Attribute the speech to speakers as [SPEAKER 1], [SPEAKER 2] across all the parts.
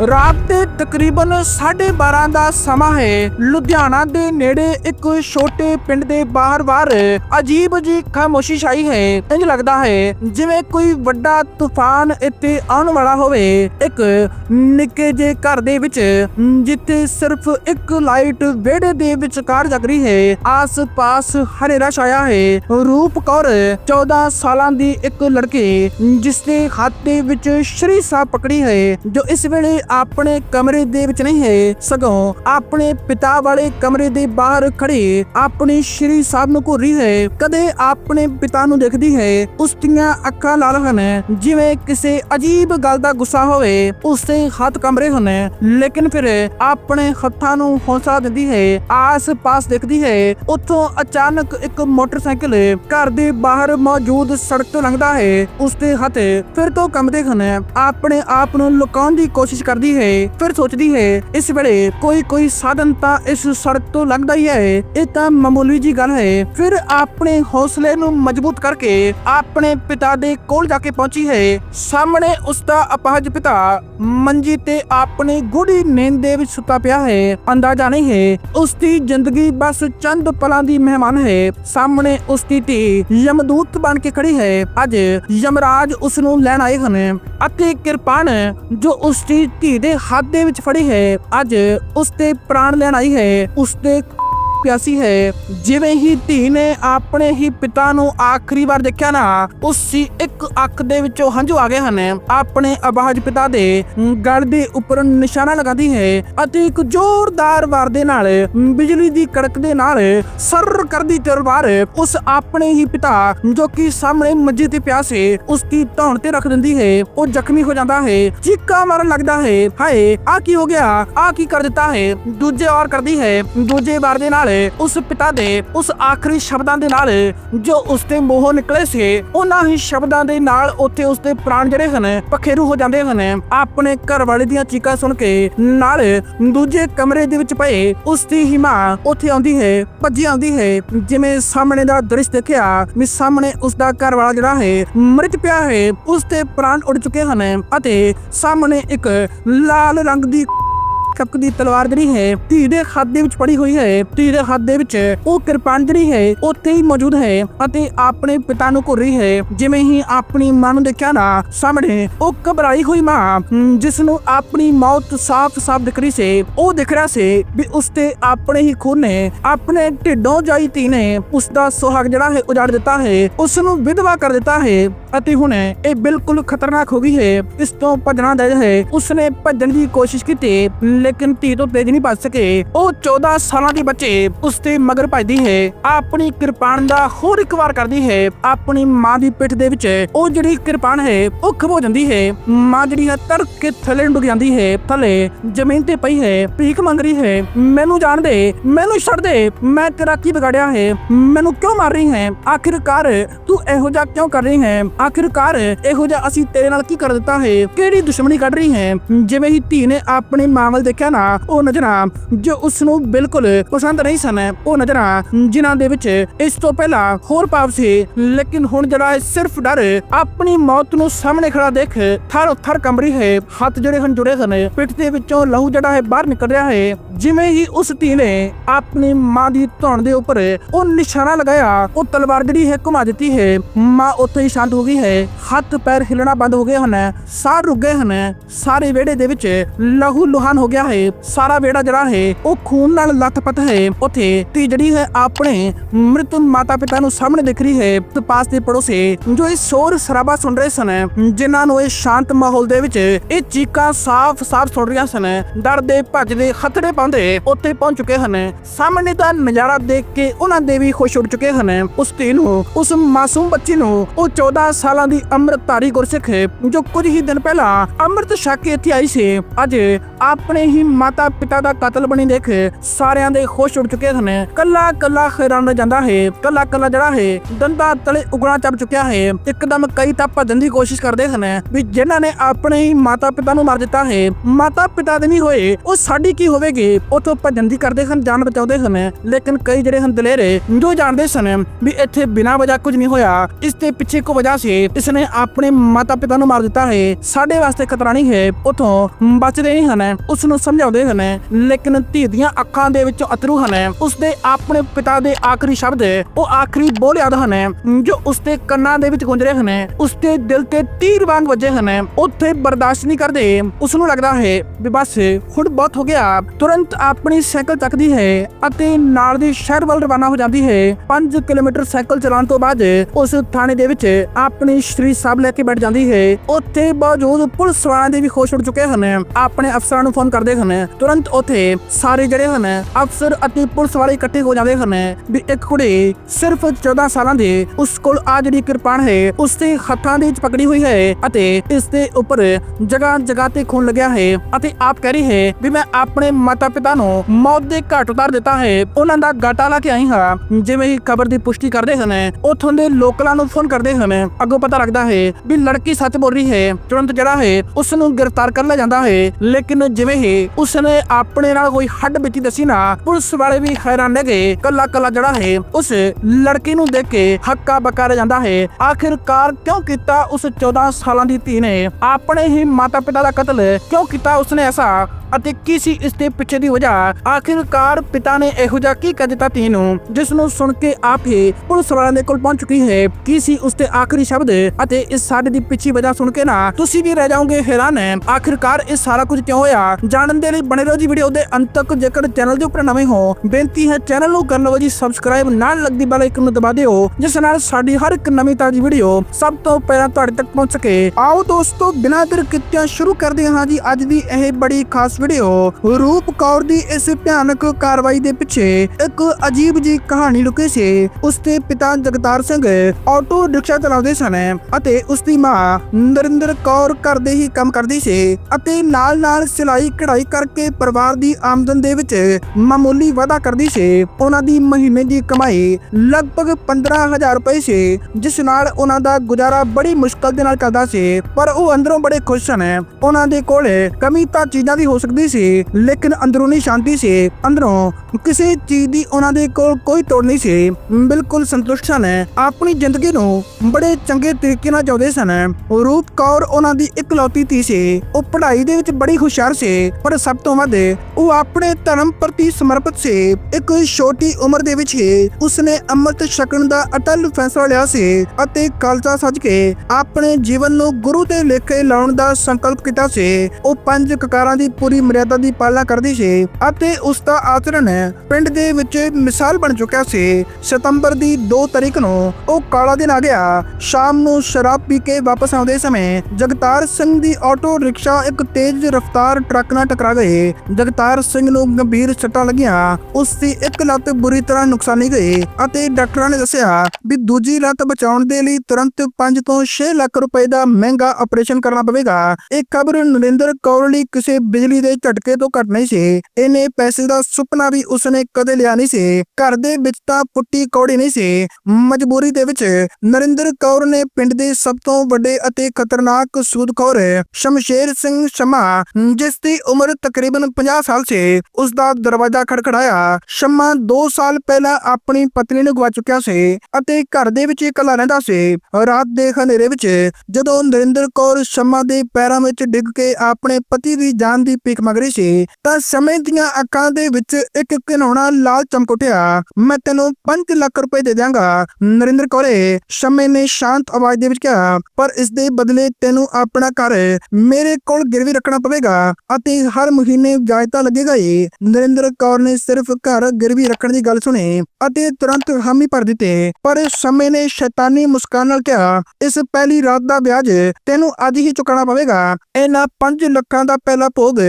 [SPEAKER 1] ਰਾਤ ਦੇ ਤਕਰੀਬਨ 12:30 ਦਾ ਸਮਾਂ ਹੈ। ਲੁਧਿਆਣਾ ਦੇ ਨੇੜੇ ਇੱਕ ਛੋਟੇ ਪਿੰਡ ਦੇ ਬਾਹਰ-ਬਾਹਰ ਅਜੀਬ ਜੀ ਖਾਮੋਸ਼ੀ ਛਾਈ ਹੈ। ਇੰਜ ਲੱਗਦਾ ਹੈ ਜਿਵੇਂ ਕੋਈ ਵੱਡਾ ਤੂਫਾਨ ਇੱਥੇ ਆਉਣ ਵਾਲਾ ਹੋਵੇ। ਇੱਕ ਨਿੱਕੇ ਜੇ ਘਰ ਦੇ ਵਿੱਚ, ਜਿੱਥੇ ਸਿਰਫ ਇੱਕ ਲਾਈਟ ਵਿਹੜੇ ਦੇ ਵਿਚਕਾਰ ਜਗ ਰਹੀ ਹੈ। ਆਸ-ਪਾਸ ਹਨੇਰਾ ਛਾਇਆ ਹੈ। ਰੂਪ ਕੌਰ 14 ਸਾਲਾਂ ਦੀ ਇੱਕ ਲੜਕੀ ਜਿਸ ਦੇ ਹੱਥ ਦੇ ਵਿੱਚ ਸ਼੍ਰੀ ਸਾਹਿਬ ਪਕੜੀ ਹੈ, ਜੋ ਇਸ ਵੇਲੇ ਆਪਣੇ ਕਮਰੇ ਦੇ ਵਿੱਚ ਨਹੀਂ ਹੈ, ਸਗੋਂ ਆਪਣੇ ਪਿਤਾ ਵਾਲੇ ਕਮਰੇ ਦੇ ਬਾਹਰ ਖੜੀ ਆਪਣੀ ਸ਼੍ਰੀ ਸਾਹਿਬ ਨੂੰ ਘੂਰ ਹੈ, ਕਦੇ ਆਪਣੇ ਪਿਤਾ ਨੂੰ ਦੇਖਦੀ ਹੈ, ਉਸ ਦੀਆਂ ਅੱਖਾਂ ਲਾਲ ਹਨ, ਜਿਵੇਂ ਕਿਸੇ ਅਜੀਬ ਗੱਲ ਦਾ ਗੁੱਸਾ ਹੋਵੇ, ਉਸ ਦੇ ਹੱਥ ਕਮਰੇ ਹਨ, ਲੇਕਿਨ ਫਿਰ ਆਪਣੇ ਹੱਥਾਂ ਨੂੰ ਹੌਸਲਾ ਦਿੰਦੀ ਹੈ, ਆਸ-ਪਾਸ ਦੇਖਦੀ ਹੈ, ਉੱਥੋਂ ਅਚਾਨਕ ਇੱਕ ਮੋਟਰਸਾਈਕਲ ਘਰ ਦੇ ਬਾਹਰ ਮੌਜੂਦ ਸੜਕ ਤੋਂ ਲੰਘਦਾ ਹੈ ਉਸ ਦੇ ਹੱਥ ਫਿਰ ਤੋਂ ਕੰਬਦੇ ਹਨ, ਆਪਣੇ ਆਪ ਨੂੰ ਲੁਕਾਉਣ ਦੀ ਕੋਸ਼ਿਸ਼ ਕਰਦੀ ਹੈ, ਫਿਰ ਸੋਚਦੀ ਹੈ, ਇਸ ਵੇਲੇ ਕੋਈ ਕੋਈ ਸਾਧਨ ਤਾਂ ਇਸ ਸੜਕ ਤੋਂ ਲੱਗਦਾ ਹੀ ਹੈ। ਇਹ ਤਾਂ ਮਾਮੂਲੀ ਜੀ ਗੱਲ ਹੈ। ਫਿਰ ਆਪਣੇ ਹੌਸਲੇ ਨੂੰ ਮਜ਼ਬੂਤ ਕਰਕੇ ਆਪਣੇ ਪਿਤਾ ਦੇ ਕੋਲ ਜਾ ਕੇ ਪਹੁੰਚੀ ਹੈ। ਸਾਹਮਣੇ ਉਸ ਦਾ ਅਪਾਹਜ ਪਿਤਾ ਮੰਜੀ ਤੇ ਆਪਣੀ ਗੂੜੀ ਨੀਂਦ ਦੇ ਵਿੱਚ ਸੁੱਤਾ ਪਿਆ ਹੈ। ਅੰਦਾਜ਼ਾ ਨਹੀਂ ਹੈ, ਉਸ ਦੀ ਜ਼ਿੰਦਗੀ ਬਸ ਚੰਦ ਪਲਾਂ ਦੀ ਮਹਿਮਾਨ ਹੈ। ਸਾਹਮਣੇ ਉਸ ਦੀ ਧੀ ਯਮਦੂਤ ਬਣ ਕੇ ਖੜੀ ਹੈ। ਅੱਜ ਯਮਰਾਜ ਉਸ ਨੂੰ ਲੈਣ ਆਏ ਹਨ ਅਤੇ ਕਿਰਪਾਨ ਜੋ ਉਸ ਦੀ ਧੀ ਦੇ ਹੱਥ ਦੇ ਵਿੱਚ ਫੜੀ ਹੈ। ਅੱਜ ਉਸ ਦੇ ਪ੍ਰਾਣ ਲੈਣ ਆਈ ਹੈ। ਉਸ ਦੇ ਪਿਆਸੀ ਹੈ, ਜਿਵੇਂ ਹੀ ਧੀ ਨੇ ਆਪਣੇ ਹੀ ਪਿਤਾ ਨੂੰ ਆਖਰੀ ਵਾਰ ਦੇਖਿਆ ਨਾ, ਉਸ ਦੀ ਇੱਕ ਅੱਖ ਦੇ ਵਿੱਚੋਂ ਹੰਝੂ ਆ ਗਏ ਹਨ। ਆਪਣੇ ਅਬਾਜ ਪਿਤਾ ਦੇ ਗਲ ਦੇ ਉੱਪਰ ਨਿਸ਼ਾਨਾ ਲਗਾਉਂਦੀ ਹੈ ਅਤੇ ਇੱਕ ਜ਼ੋਰਦਾਰ ਵਾਰ ਦੇ ਨਾਲ ਬਿਜਲੀ ਦੀ ਕੜਕ ਦੇ ਨਾਲ ਸਰ ਕਰਦੀ ਤਲਵਾਰ ਉਸ ਆਪਣੇ ਹੀ ਪਿਤਾ ਜੋ ਕਿ ਸਾਹਮਣੇ ਮੰਜੇ ਤੇ ਪਿਆ ਸੀ ਉਸ ਦੀ ਧੌਣ ਤੇ ਰੱਖ ਦਿੰਦੀ ਹੈ। ਉਹ ਜ਼ਖਮੀ ਹੋ ਜਾਂਦਾ ਹੈ, ਚੀਕਾ ਮਾਰਨ ਲੱਗਦਾ ਹੈ, ਹਾਏ ਆ ਕੀ ਹੋ ਗਿਆ ਆ ਕੀ ਕਰ ਦਿੱਤਾ ਹੈ? ਦੂਜੇ ਵਾਰ ਕਰਦੀ ਹੈ, ਦੂਜੇ ਵਾਰ ਦੇ ਨਾਲ ਉਸ ਪਿਤਾ ਦੇ ਉਸ ਆਖਰੀ ਸ਼ਬਦਾਂ ਦੇ ਨਾਲ ਜੋ ਉਸ ਦੇ ਮੂੰਹੋਂ ਨਿਕਲੇ ਸੀ, ਉਹਨਾਂ ਹੀ ਸ਼ਬਦਾਂ ਦੇ ਨਾਲ ਉੱਥੇ ਉਸ ਦੇ ਪ੍ਰਾਣ ਜਿਹੜੇ ਹਨ, ਪਖੇਰੂ ਹੋ ਜਾਂਦੇ ਹਨ। ਆਪਣੇ ਘਰ ਵਾਲੇ ਦੀਆਂ ਚੀਕਾਂ ਸੁਣ ਕੇ ਨਾਲ ਦੂਜੇ ਕਮਰੇ ਦੇ ਵਿੱਚ ਪਏ ਉਸ ਦੀ ਹੀ ਮਾਂ ਉੱਥੇ ਆਉਂਦੀ ਹੈ, ਭੱਜੀ ਆਉਂਦੀ ਹੈ। ਜਿਵੇਂ ਸਾਹਮਣੇ ਦਾ ਦ੍ਰਿਸ਼ ਦੇਖਿਆ, ਵੀ ਸਾਹਮਣੇ ਉਸ ਦਾ ਘਰ ਵਾਲਾ ਜਿਹੜਾ ਹੈ, ਮ੍ਰਿਤ ਪਿਆ ਹੈ। ਉਸ ਦੇ ਪ੍ਰਾਣ ਉੱਡ ਚੁੱਕੇ ਹਨ ਅਤੇ ਸਾਹਮਣੇ ਇੱਕ ਲਾਲ ਰੰਗ ਦੀ ਕੱਕ ਦੀ ਤਲਵਾਰ ਜਿਹੜੀ ਹੈ, ਧੀ ਦੇ ਹੱਥ ਦੇ ਵਿੱਚ ਪੜੀ ਹੋਈ ਹੈ। ਧੀ ਦੇ ਹੱਥ ਦੇ ਵਿੱਚ ਉਹ ਕਿਰਪਾਨ ਜਿਹੜੀ ਹੈ, ਉੱਥੇ ਹੀ ਮੌਜੂਦ ਹੈ ਅਤੇ ਆਪਣੇ ਪਿਤਾ ਨੂੰ ਘੁਰ ਰਹੀ ਹੈ। ਜਿਵੇਂ ਹੀ ਆਪਣੀ ਮਾਂ ਨੂੰ ਦੇਖਿਆ ਨਾ, ਸਾਹਮਣੇ ਉਹ ਘਬਰਾਈ ਹੋਈ ਮਾਂ ਜਿਸ ਨੂੰ ਆਪਣੀ ਮੌਤ ਸਾਫ਼-ਸਾਫ਼ ਦਿਖ ਰਹੀ ਸੀ। ਉਹ ਦਿਖ ਰਿਹਾ ਸੀ ਵੀ ਉਸ ਤੇ ਆਪਣੇ ਹੀ ਖੂਨ ਨੇ, ਆਪਣੇ ਢਿੱਡੋਂ ਜਾਈ ਧੀ ਨੇ ਉਸ ਦਾ ਸੁਹਾਗ ਜਿਹੜਾ ਹੈ ਉਜਾੜ ਦਿੱਤਾ ਹੈ। ਉਸ ਨੂੰ ਵਿਧਵਾ ਕਰ ਦਿੱਤਾ ਹੈ ਅਤੇ ਹੁਣ ਇਹ ਬਿਲਕੁਲ ਖਤਰਨਾਕ ਹੋ ਗਈ ਹੈ। ਇਸ ਤੋਂ ਭੱਜਣਾ ਦੇ ਹੈ। ਉਸਨੇ ਭੱਜਣ ਦੀ ਕੋਸ਼ਿਸ਼ ਕੀਤੀ ਲੇਕਿਨ ਧੀ ਤੋਂ ਤੇਜ਼ ਨਹੀਂ ਭੱਜ ਸਕੇ। ਉਹ 14 ਸਾਲਾਂ ਦੀ ਬੱਚੇ ਉਸ ਦੇ ਮਗਰ ਭੱਜਦੀ ਹੈ। ਆਪਣੀ ਕਿਰਪਾਨ ਦਾ ਹੋਰ ਇੱਕ ਵਾਰ ਕਰਦੀ ਹੈ। ਆਪਣੀ ਮਾਂ ਦੀ ਪਿੱਠ ਦੇ ਵਿੱਚ ਉਹ ਜਿਹੜੀ ਕਿਰਪਾਨ ਹੈ, ਉਹ ਖਬੋ ਜਾਂਦੀ ਹੈ। ਮਾਂ ਜਿਹੜੀ ਹੈ, ਤੜਕ ਕੇ ਥੱਲੇ ਡੁੱਬ ਜਾਂਦੀ ਹੈ। ਥੱਲੇ ਜ਼ਮੀਨ ਤੇ ਪਈ ਹੈ, ਭੀਖ ਮੰਗ ਰਹੀ ਹੈ। ਮੈਨੂੰ ਜਾਣ ਦੇ, ਮੈਨੂੰ ਛੱਡ ਦੇ, ਮੈਂ ਤੇਰਾ ਕੀ ਵਿਗਾੜਿਆ ਹੈ? ਮੈਨੂੰ ਕਿਉਂ ਮਾਰ ਰਹੀ ਹੈ? ਆਖਿਰਕਾਰ ਤੂੰ ਇਹੋ ਜਿਹਾ ਕਿਉਂ ਕਰ ਰਹੀ ਹੈ? ਆਖਿਰਕਾਰ ਇਹੋ ਜਿਹਾ ਅਸੀਂ ਤੇਰੇ ਨਾਲ ਕੀ ਕਰ ਦਿੱਤਾ ਹੈ? ਕਿਹੜੀ ਦੁਸ਼ਮਣੀ ਕੱਢ ਰਹੀ ਹੈ? ਜਿਵੇਂ ਹੀ ਧੀ ਨੇ ਆਪਣੀ ਮਾਂ ਵੱਲ ਦੇਖਿਆ ਨਾ, ਉਹ ਨਜ਼ਰਾਂ ਜੋ ਉਸ ਨੂੰ ਬਿਲਕੁਲ ਪਸੰਦ ਨਹੀਂ ਸਨ, ਉਹ ਨਜ਼ਰਾਂ ਜਿਨ੍ਹਾਂ ਦੇ ਵਿੱਚ ਇਸ ਤੋਂ ਪਹਿਲਾਂ ਹੋਰ ਭਾਵ ਸੀ। ਲੇਕਿਨ ਹੁਣ ਜਿਹੜਾ ਸਿਰਫ ਡਰ ਆਪਣੀ ਮੌਤ ਨੂੰ ਸਾਹਮਣੇ ਖੜਾ ਦੇਖ ਥਰ ਥਰ ਕੰਬ ਰਹੀ ਹੈ ਹੱਥ ਜਿਹੜੇ ਹਨ ਜੁੜੇ ਹਨ ਪਿੱਠ ਦੇ ਵਿੱਚੋਂ ਲਹੂ ਜਿਹੜਾ ਹੈ ਬਾਹਰ ਨਿਕਲ ਰਿਹਾ ਹੈ, ਜਿਵੇਂ ਹੀ ਉਸ ਧੀ ਨੇ ਆਪਣੀ ਮਾਂ ਦੀ ਧੌਣ ਦੇ ਉੱਪਰ ਉਹ ਨਿਸ਼ਾਨਾ ਲਗਾਇਆ, ਉਹ ਤਲਵਾਰ ਜਿਹੜੀ ਹੈ ਘੁਮਾ ਦਿੱਤੀ ਹੈ, ਮਾਂ ਉੱਥੇ ਹੀ ਸ਼ਾਂਤ ਹੋ ਗਈ ਹੈ ਹੱਥ ਪੈਰ ਹਿਲਣਾ ਬੰਦ ਹੋ ਗਏ ਹਨ, ਸਾਹ ਰੁਕ ਗਏ ਹਨ, ਸਾਰੇ ਵਿਹੜੇ ਦੇ ਵਿੱਚ ਲਹੂ ਲੁਹਾਨ ਹੋ ਗਿਆ ਹੈ, ਸਾਰਾ ਵੇੜਾ ਜਿਹੜਾ ਹੈ, ਉਹ ਖੂਨ ਨਾਲ ਲੱਥਪੱਥ ਹੈ। ਉੱਥੇ ਧੀ ਜਿਹੜੀ ਹੈ, ਆਪਣੇ ਮ੍ਰਿਤ ਮਾਤਾ ਪਿਤਾ ਨੂੰ ਸਾਹਮਣੇ ਦੇਖ ਰਹੀ ਹੈ। ਤੇ ਪਾਸ ਦੇ ਪੜੋਸੇ ਜੋ ਇਹ ਸ਼ੋਰ ਸ਼ਰਾਬਾ ਸੁਣ ਰਹੇ ਸਨ, ਜਿਨ੍ਹਾਂ ਨੂੰ ਇਹ ਸ਼ਾਂਤ ਮਾਹੌਲ ਦੇ ਵਿੱਚ ਇਹ ਚੀਕਾਂ ਸਾਫ਼-ਸਾਫ਼ ਸੁਣ ਰਹੀਆਂ ਸਨ। ਡਰਦੇ ਭੱਜਦੇ ਖਤਰੇ ਪਾਉਂਦੇ ਉੱਥੇ ਪਹੁੰਚ ਚੁੱਕੇ ਹਨ। ਸਾਹਮਣੇ ਦਾ ਨਜ਼ਾਰਾ ਦੇਖ ਕੇ ਉਹਨਾਂ ਦੇ ਵੀ ਖੁਸ਼ ਉੱਡ ਚੁੱਕੇ ਹਨ। ਉਸ ਧੀ ਨੂੰ, ਉਸ ਮਾਸੂਮ ਬੱਚੀ ਨੂੰ, ਉਹ 14 ਸਾਲਾਂ ਦੀ ਅੰਮ੍ਰਿਤਧਾਰੀ ਗੁਰਸਿੱਖ, ਜੋ ਕੁਝ ਹੀ ਦਿਨ ਪਹਿਲਾਂ ਅੰਮ੍ਰਿਤ ਛਕ ਕੇ ਇੱਥੇ ਆਈ ਸੀ, ਅੱਜ ਆਪਣੇ ਹੀ ਮਾਤਾ ਪਿਤਾ ਦਾ ਕਤਲ ਬਣੀ ਦੇਖ ਸਾਰਿਆਂ ਦੇ ਹੋਸ਼ ਉੱਡ ਚੁੱਕੇ ਹਨ ਕੱਲਾ ਕੱਲਾ ਹੈਰਾਨ ਜਾਂਦਾ ਹੈ, ਕੱਲਾ ਕੱਲਾ ਜਿਹੜਾ ਹੈ, ਦੰਦਾਂ ਤਲੇ ਉਗਣਾ ਚੱਪ ਚੁੱਕਿਆ ਹੈ। ਇੱਕਦਮ ਕਈ ਤਾਂ ਭੱਜਣ ਦੀ ਕੋਸ਼ਿਸ਼ ਕਰਦੇ ਹਨ ਵੀ ਜਿਨ੍ਹਾਂ ਨੇ ਆਪਣੇ ਹੀ ਮਾਤਾ ਪਿਤਾ ਨੂੰ ਮਾਰ ਦਿੱਤਾ ਹੈ, ਮਾਤਾ ਪਿਤਾ ਦੇ ਨਹੀਂ ਹੋਏ, ਉਹ ਸਾਡੀ ਕੀ ਹੋਵੇਗੀ? ਉਥੋਂ ਭੱਜਣ ਦੀ ਕਰਦੇ ਹਨ ਜਾਨ ਬਚਾਉਂਦੇ ਹਨ ਲੇਕਿਨ ਕਈ ਜਿਹੜੇ ਹਨ ਦਲੇਰੇ ਜੋ ਜਾਣਦੇ ਸਨ ਵੀ ਇੱਥੇ ਬਿਨਾਂ ਵਜ੍ਹਾ ਕੁਝ ਨਹੀਂ ਹੋਇਆ। ਇਸ ਦੇ ਪਿੱਛੇ ਕੋ ਵਜ੍ਹਾ ਸੀ ਇਸ ਨੇ ਆਪਣੇ ਮਾਤਾ ਪਿਤਾ ਨੂੰ ਮਾਰ ਦਿੱਤਾ ਹੈ। ਸਾਡੇ ਵਾਸਤੇ ਖਤਰਾ ਨਹੀਂ ਹੈ, ਉਥੋਂ ਬਚਦੇ ਨਹੀਂ ਹਨ। ਉਸ ਨੂੰ ਸਮਝਾਉਂਦੇ ਹਨ। ਲੇਕਿਨ ਧੀ ਦੀਆਂ ਅੱਖਾਂ ਦੇ ਵਿੱਚ ਅਥਰੂ ਹਨ। ਉਸ ਦੇ ਆਪਣੇ ਪਿਤਾ ਦੇ ਆਖਰੀ ਸ਼ਬਦ, ਉਹ ਆਖਰੀ ਬੋਲ ਯਾਦ ਹਨ, ਜੋ ਉਸ ਦੇ ਕੰਨਾਂ ਦੇ ਵਿੱਚ ਗੂੰਜ ਰਹੇ ਹਨ। ਉਸ ਦੇ ਦਿਲ ਤੇ ਤੀਰ ਵਾਂਗ ਵੱਜੇ ਹਨ। ਉੱਥੇ ਬਰਦਾਸ਼ਤ ਨਹੀਂ ਕਰਦੇ। ਉਸ ਨੂੰ ਲੱਗਦਾ ਹੈ ਵੀ ਬਸ ਹੁਣ ਬਹੁਤ ਹੋ ਗਿਆ। ਤੁਰੰਤ ਆਪਣੀ ਸਾਈਕਲ ਚੱਕਦੀ ਹੈ ਅਤੇ ਨਾਲ ਦੀ ਸ਼ਹਿਰ ਵੱਲ ਰਵਾਨਾ ਹੋ ਜਾਂਦੀ ਹੈ। 5 ਕਿਲੋਮੀਟਰ ਸਾਈਕਲ ਚਲਾਉਣ ਤੋਂ ਬਾਅਦ ਉਸ ਥਾਣੇ ਦੇ ਵਿੱਚ ਆਪਣੀ ਸ਼੍ਰੀ ਸਾਹਿਬ ਲੈ ਕੇ ਬੈਠ ਜਾਂਦੀ ਹੈ। ਉੱਥੇ ਬਾਵਜੂਦ ਪੁਲਿਸ ਵਾਲਿਆਂ ਦੇ ਵੀ ਖੁਸ਼ ਉੱਡ ਚੁੱਕੇ ਹਨ। ਆਪਣੇ ਅਫਸਰਾਂ ਨੂੰ ਫੋਨ ਕਰਦੇ ਹਨ। ਤੁਰੰਤ ਉੱਥੇ ਸਾਰੇ ਜਿਹੜੇ ਹਨ, ਅਫਸਰ ਅਤੇ ਪੁਲਿਸ ਵਾਲੇ ਇਕੱਠੇ ਹੋ ਜਾਂਦੇ ਹਨ ਵੀ ਇੱਕ ਕੁੜੀ ਸਿਰਫ 14 ਸਾਲਾਂ ਦੀ ਉਸ ਕੋਲ ਆ ਜਿਹੜੀ ਕਿਰਪਾਨ ਹੈ, ਉਸ ਦੇ ਹੱਥਾਂ ਦੇ ਵਿੱਚ ਪਕੜੀ ਹੋਈ ਹੈ ਅਤੇ ਇਸ ਦੇ ਉੱਪਰ ਜਗ੍ਹਾ ਜਗ੍ਹਾ ਤੇ ਖੂਨ ਲੱਗਿਆ ਹੈ ਅਤੇ ਆਪ ਕਹਿ ਰਹੀ ਹੈ ਵੀ ਮੈਂ ਆਪਣੇ ਮਾਤਾ ਪਿਤਾ ਨੂੰ ਮੌਤ ਦੇ ਘਾਟ ਉਤਾਰ ਦਿੱਤਾ ਹੈ। ਉਹਨਾਂ ਦਾ ਗਾਟਾ ਲਾ ਕੇ ਆਈ ਹਾਂ। ਜਿਵੇਂ ਹੀ ਖਬਰ ਦੀ ਪੁਸ਼ਟੀ ਕਰਦੇ ਹਨ, ਉੱਥੋਂ ਦੇ ਲੋਕਲਾਂ ਨੂੰ ਫੋਨ ਕਰਦੇ ਹਨ। ਅੱਗੋਂ ਪਤਾ ਲੱਗਦਾ ਹੈ ਵੀ ਲੜਕੀ ਸੱਚ ਬੋਲ ਰਹੀ ਹੈ। ਤੁਰੰਤ ਜਿਹੜਾ ਹੈ ਉਸ ਨੂੰ ਗ੍ਰਿਫਤਾਰ ਕਰ ਲਿਆ ਜਾਂਦਾ ਹੈ। ਲੇਕਿਨ ਜਿਵੇਂ ਹੀ ਉਸ ਨੇ ਆਪਣੇ ਨਾਲ ਕੋਈ ਹੱਡ ਬੀਤੀ ਦੱਸੀ ਨਾ, ਪੁਲਿਸ ਵਾਲੇ ਵੀ ਹੈਰਾਨ ਰਹਿ ਗਏ। ਕੱਲਾ ਕੱਲਾ ਜਿਹੜਾ ਹੈ, ਉਸ ਲੜਕੀ ਨੂੰ ਦੇਖ ਕੇ ਹੱਕਾ ਬੱਕਾ ਰਹਿ ਜਾਂਦਾ ਹੈ। ਆਖਿਰਕਾਰ ਕਿਉਂ ਕੀਤਾ ਉਸ 14 ਸਾਲਾਂ ਦੀ ਧੀ ਨੇ? ਆਪਣੇ ਹੀ ਮਾਤਾ ਪਿਤਾ ਦਾ ਕਤਲ ਕਿਉਂ ਕੀਤਾ ਉਸਨੇ ਐਸਾ? ਅਤੇ ਕੀ ਸੀ ਇਸ ਦੇ ਪਿੱਛੇ ਦੀ ਵਜ੍ਹਾ? ਆਖਿਰਕਾਰ ਪਿਤਾ ਨੇ ਇਹੋ ਜਿਹਾ ਕੀ ਕਰ ਦਿੱਤਾ ਧੀ ਨੂੰ, ਜਿਸ ਨੂੰ ਸੁਣ ਕੇ ਆਪ ਹੀ ਪੁਲਿਸ ਵਾਲਿਆਂ ਦੇ ਕੋਲ ਪਹੁੰਚ ਚੁੱਕੀ ਹੈ? ਕੀ ਸੀ ਉਸ ਦੇ ਆਖਰੀ ਸ਼ਬਦ? ਅਤੇ ਇਸ ਸਾਡੇ ਦੀ ਪਿੱਛੇ ਵਜ੍ਹਾ ਸੁਣ ਕੇ ਨਾ, ਤੁਸੀਂ ਵੀ ਰਹਿ ਜਾਓਗੇ ਹੈਰਾਨ। ਆਖਿਰਕਾਰ ਇਹ ਸਾਰਾ ਕੁਝ ਕਿਉਂ ਹੋਇਆ? ਜਾਣਨ ਦੇ ਲਈ ਬਣੇ ਰਹੋ ਜੀ ਵੀਡੀਓ ਦੇ ਅੰਤ ਤੱਕ। ਜੇਕਰ ਚੈਨਲ ਦੇ ਉੱਪਰ ਨਵੇਂ ਹੋ, ਬੇਨਤੀ ਹੈ ਚੈਨਲ ਨੂੰ ਕਰ ਲਵੋ ਜੀ ਸਬਸਕ੍ਰਾਈਬ ਨਾਲ ਲੱਗਦੀ ਬੈਲ ਆਈਕਨ ਨੂੰ ਦਬਾ ਦਿਓ, ਜਿਸ ਨਾਲ ਸਾਡੀ ਹਰ ਇੱਕ ਨਵੀਂ ਤਾਜ਼ੀ ਵੀਡੀਓ ਸਭ ਤੋਂ ਪਹਿਲਾਂ ਤੁਹਾਡੇ ਤੱਕ ਪਹੁੰਚ ਸਕੇ। ਆਓ ਦੋਸਤੋ, ਬਿਨਾਂ ਦੇਰ ਕਿਤਿਆਂ ਸ਼ੁਰੂ ਕਰਦੇ ਹਾਂ ਜੀ ਅੱਜ ਦੀ ਇਹ ਬੜੀ ਖਾਸ ਵੀਡੀਓ। ਰੂਪ ਕੌਰ ਦੀ ਇਸ ਭਿਆਨਕ ਕਾਰਵਾਈ ਦੇ ਪਿੱਛੇ ਇੱਕ ਅਜੀਬ ਜੀ ਕਹਾਣੀ ਲੁਕੀ ਸੀ। ਉਸ ਦੇ ਪਿਤਾ ਜਗਤਾਰ ਸਿੰਘ ਆਟੋ ਰਿਕਸ਼ਾ ਚਲਾਉਂਦੇ ਸਨ ਅਤੇ ਉਸ ਦੀ ਮਾਂ ਨਰਿੰਦਰ ਕੌਰ ਘਰ ਦੇ ਹੀ ਕੰਮ ਕਰਦੀ ਸੀ ਅਤੇ ਨਾਲ-ਨਾਲ ਸਿਲਾਈ ਕਢਾਈ ਕਰਕੇ ਪਰਿਵਾਰ ਦੀ ਆਮਦਨ ਦੇ ਵਿੱਚ ਮਾਮੂਲੀ ਵਾਧਾ ਕਰਦੀ ਸੀ। ਉਹਨਾਂ ਦੀ ਮਹੀਨੇ ਦੀ ਕਮਾਈ ਲਗਭਗ 15000 ਰੁਪਏ ਸੀ, ਜਿਸ ਨਾਲ ਉਹਨਾਂ ਦਾ ਗੁਜ਼ਾਰਾ ਬੜੀ ਮੁਸ਼ਕਲ ਦੇ ਨਾਲ ਕਰਦਾ ਸੀ, ਪਰ ਉਹ ਅੰਦਰੋਂ ਬੜੇ ਖੁਸ਼ ਸਨ। ਉਹਨਾਂ ਦੇ ਕੋਲ ਕਮੀ ਤਾਂ ਚੀਜ਼ਾਂ ਦੀ ਹੋ ਸਕਦੀ ਸੀ, ਲੇਕਿਨ ਅੰਦਰੂਨੀ ਸ਼ਾਂਤੀ ਸੀ। ਅੰਦਰੋਂ ਕਿਸੇ ਚੀਜ਼ ਦੀ ਉਹਨਾਂ ਦੇ ਕੋਲ ਕੋਈ ਤੋੜ ਨਹੀਂ ਸੀ। ਬਿਲਕੁਲ ਸੰਤੁਸ਼ਟ ਸਨ। ਆਪਣੀ ਜ਼ਿੰਦਗੀ ਨੂੰ ਬੜੇ ਚੰਗੇ ਤਰੀਕੇ ਨਾਲ ਜਿਉਂਦੇ ਸਨ। ਰੂਪ ਕੌਰ ਉਹਨਾਂ ਦੀ ਇਕਲੌਤੀ ਧੀ ਸੀ। ਉਹ ਪੜ੍ਹਾਈ ਦੇ ਵਿੱਚ ਬੜੀ ਹੁਸ਼ਿਆਰ ਸੀ। ਪਰ ਸਭ ਤੋਂ ਵੱਧ ਉਹ ਆਪਣੇ ਧਰਮ ਪ੍ਰਤੀ ਸਮਰਪਿਤ ਸੀ। ਇੱਕ ਛੋਟੀ ਉਮਰ ਦੇ ਵਿੱਚ ਹੀ ਉਸਨੇ ਅੰਮ੍ਰਿਤ ਛਕਣ ਦਾ ਅਟਲ ਫੈਸਲਾ ਲਿਆ ਸੀ ਅਤੇ ਕਲਚਾ ਸੱਜ ਕੇ ਆਪਣੇ ਜੀਵਨ ਨੂੰ ਗੁਰੂ ਦੇ ਲੇਖੇ ਲਾਉਣ ਦਾ ਸੰਕਲਪ ਕੀਤਾ ਸੀ। ਉਹ ਪੰਜ ਕਕਾਰਾਂ ਦੀ ਪੂਰੀ ਮਰਿਆਦਾ ਦੀ ਪਾਲਣਾ ਕਰਦੀ ਸੀ ਅਤੇ ਉਸ ਦਾ ਆਚਰਣ ਪਿੰਡ ਦੇ ਵਿੱਚ ਮਿਸਾਲ ਬਣ ਚੁੱਕਿਆ ਸੀ। ਸਤੰਬਰ ਦੀ 2 ਤਾਰੀਖ ਨੂੰ ਉਹ ਕਾਲਾ ਦਿਨ ਆ ਗਿਆ। ਸ਼ਾਮ ਨੂੰ ਸ਼ਰਾਬ ਪੀ ਕੇ ਵਾਪਸ ਆਉਂਦੇ ਸਮੇਂ ਜਗਤਾਰ ਸਿੰਘ ਦੀ ਆਟੋ ਰਿਕਸ਼ਾ ਇੱਕ ਤੇਜ਼ ਰਫ਼ਤਾਰ ਟਰੱਕ ਨਾਲ ਟਕਰਾ ਗਏ। ਜਗਤਾਰ ਸਿੰਘ ਨੂੰ ਗੰਭੀਰ ਸੱਟਾਂ ਲੱਗੀਆਂ। ਉਸ ਦੀ ਇੱਕ ਲੱਤ ਬੁਰੀ ਤਰ੍ਹਾਂ ਨੁਕਸਾਨੀ ਗਈ ਅਤੇ ਡਾਕਟਰਾਂ ਨੇ ਦੱਸਿਆ ਵੀ ਦੂਜੀ ਲੱਤ ਬਚਾਉਣ ਦੇ ਲਈ ਤੁਰੰਤ 5 ਤੋਂ 6 ਲੱਖ ਰੁਪਏ ਦਾ ਮਹਿੰਗਾ ਆਪਰੇਸ਼ਨ ਕਰਨਾ ਪਵੇਗਾ। ਇਹ ਖਬਰ ਨਰਿੰਦਰ ਕੌਰ ਲਈ ਕਿਸੇ ਬਿਜਲੀ ਦੇ ਝਟਕੇ ਤੋਂ ਘੱਟ ਨਹੀਂ ਸੀ। ਇਹਨੇ ਪੈਸੇ ਦਾ ਸੁਪਨਾ ਵੀ ਉਸਨੇ ਕਦੇ ਲਿਆ ਨਹੀਂ ਸੀ। ਘਰ ਦੇ ਵਿੱਚ ਤਾਂ ਪੁੱਟੀ ਕੌੜੀ ਨਹੀਂ ਸੀ। ਮਜਬੂਰੀ ਦੇ ਵਿੱਚ ਨਰਿੰਦਰ ਕੌਰ ਨੇ ਪਿੰਡ ਦੇ ਸਭ ਤੋਂ ਵੱਡੇ ਅਤੇ ਖਤਰਨਾਕ ਸੂਦਖੋਰ ਸ਼ਮਸ਼ੇਰ ਸਿੰਘ ਸ਼ਮਾ, ਜਿਸ ਦੀ ਉਮਰ ਤਕਰੀਬਨ 50 ਸਾਲ ਸੀ। ਉਸ ਦਾ ਦਰਵਾਜ਼ਾ ਖੜਖੜਾਇਆ। ਸ਼ਮਾ 2 ਸਾਲ ਪਹਿਲਾਂ ਆਪਣੀ ਪਤਨੀ ਨੂੰ ਗਵਾ ਚੁੱਕਿਆ ਸੀ ਅਤੇ ਘਰ ਦੇ ਵਿੱਚ ਇਕੱਲਾ ਰਹਿੰਦਾ ਸੀ। ਰਾਤ ਦੇ ਹਨੇਰੇ ਵਿੱਚ ਜਦੋਂ ਨਰਿੰਦਰ ਕੌਰ ਸ਼ਮਾ ਦੇ ਪੈਰਾਂ ਵਿੱਚ ਡਿੱਗ ਕੇ ਆਪਣੇ ਪਤੀ ਦੀ ਜਾਨ ਦੀ ਭੀਖ ਮੰਗ ਰਹੀ ਸੀ, ਤਾਂ ਸਮੇਂ ਦੀਆਂ ਅੱਖਾਂ ਦੇ ਵਿੱਚ ਇੱਕ ਘਿਨਾਉਣਾ ਲਾਲ ਚਮਕ ਉੱਠਿਆ। ਮੈਂ ਤੈਨੂੰ 5 ਲੱਖ ਰੁਪਏ ਦੇ ਦਿਆਂਗਾ। ਨਰਿੰਦਰ ਕੌਰੇ ਸ਼ਮੇ ਨੇ ਸ਼ਾਂਤ ਆਵਾਜ਼ ਦੇ ਵਿੱਚ ਕਿਹਾ, ਪਰ ਇਸ ਦੇ ਬਦਲੇ ਤੈਨੂੰ ਆਪਣਾ ਘਰ ਮੇਰੇ ਕੋਲ ਗਿਰਵੀ ਰੱਖਣਾ ਪਵੇਗਾ ਅਤੇ ਹਰ ਮਹੀਨੇ ਵਿਆਜ ਤਾਂ ਲੱਗੇਗਾ ਹੀ। ਨਰਿੰਦਰ ਕੌਰ ਨੇ ਸਿਰਫ ਘਰ ਗਿਰਵੀ ਰੱਖਣ ਦੀ ਗੱਲ ਸੁਣੀ ਅਤੇ ਤੁਰੰਤ ਹਾਮੀ ਭਰ ਦਿੱਤੇ। ਪਰ ਸ਼ਮੇ ਨੇ ਸ਼ੈਤਾਨੀ ਮੁਸਕਾਨ ਨਾਲ ਕਿਹਾ, ਇਸ ਪਹਿਲੀ ਰਾਤ ਦਾ ਵਿਆਜ ਤੈਨੂੰ ਅੱਜ ਹੀ ਚੁਕਾਉਣਾ ਪਵੇਗਾ। ਇਹਨਾਂ 5 ਲੱਖਾਂ ਦਾ ਪਹਿਲਾ ਭੋਗ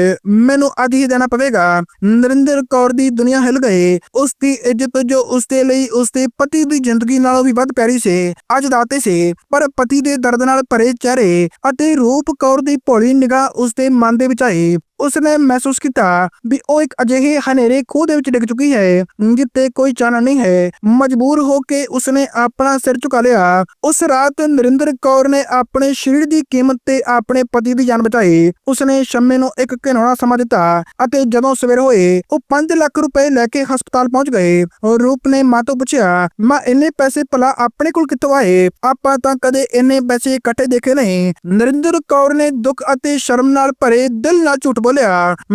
[SPEAKER 1] ਮੈਨੂੰ ਅੱਜ ਹੀ ਦੇਣਾ ਪਵੇਗਾ। ਨਰਿੰਦਰ ਕੌਰ ਦੀ ਦੁਨੀਆ ਹਿਲ ਗਈ। ਉਸ ਦੀ ਇੱਜ਼ਤ ਜੋ ਉਸ ਦੇ ਲਈ ਉਸ ਦੇ ਪਤੀ ਦੀ ਜ਼ਿੰਦਗੀ ਨਾਲੋਂ ਵੀ ਵੱਧ ਪਿਆਰੀ ਸੀ, ਅੱਜ ਦਾਤੇ ਸੀ। ਪਰ ਪਤੀ ਦੇ ਦਰਦ ਨਾਲ ਭਰੇ ਚਿਹਰੇ ਅਤੇ ਰੂਪ ਕੌਰ ਦੀ ਭੋਲੀ ਨਿਗਾਹ ਉਸ ਦੇ ਮਨ ਦੇ ਵਿੱਚ ਆਈ। ਉਸਨੇ ਮਹਿਸੂਸ ਕੀਤਾ ਵੀ ਉਹ ਇੱਕ ਅਜਿਹੇ ਹਨੇਰੇ ਖੂਹ ਦੇ ਵਿੱਚ ਡਿੱਗ ਚੁੱਕੀ ਹੈ ਜਿੱਤੇ ਕੋਈ ਚਾਨਣ ਨਹੀਂ ਹੈ। ਮਜਬੂਰ ਹੋ ਕੇ ਉਸਨੇ ਆਪਣਾ ਸਿਰ ਝੁਕਾ ਲਿਆ। ਉਸ ਰਾਤ ਨਰਿੰਦਰ ਕੌਰ ਨੇ ਆਪਣੇ ਸਰੀਰ ਦੀ ਕੀਮਤ ਤੇ ਆਪਣੇ ਪਤੀ ਦੀ ਜਾਨ ਬਚਾਈ। ਉਸਨੇ ਸ਼ੰਮੇ ਨੂੰ ਇੱਕ ਘਿਨਾਉਣਾ ਸਮਾਂ ਦਿੱਤਾ ਅਤੇ ਜਦੋਂ ਸਵੇਰ ਹੋਏ, ਉਹ 5 ਲੱਖ ਰੁਪਏ ਲੈ ਕੇ ਹਸਪਤਾਲ ਪਹੁੰਚ ਗਏ। ਔਰ ਰੂਪ ਨੇ ਮਾਂ ਤੋਂ ਪੁੱਛਿਆ, ਮਾਂ, ਇੰਨੇ ਪੈਸੇ ਭਲਾ ਆਪਣੇ ਕੋਲ ਕਿੱਥੋਂ ਆਏ? ਆਪਾਂ ਤਾਂ ਕਦੇ ਇੰਨੇ ਪੈਸੇ ਇਕੱਠੇ ਦੇਖੇ ਨਹੀਂ। ਨਰਿੰਦਰ ਕੌਰ ਨੇ ਦੁੱਖ ਅਤੇ ਸ਼ਰਮ ਨਾਲ ਭਰੇ ਦਿਲ ਨਾਲ ਝੂਠ ਬੋਲਿਆ।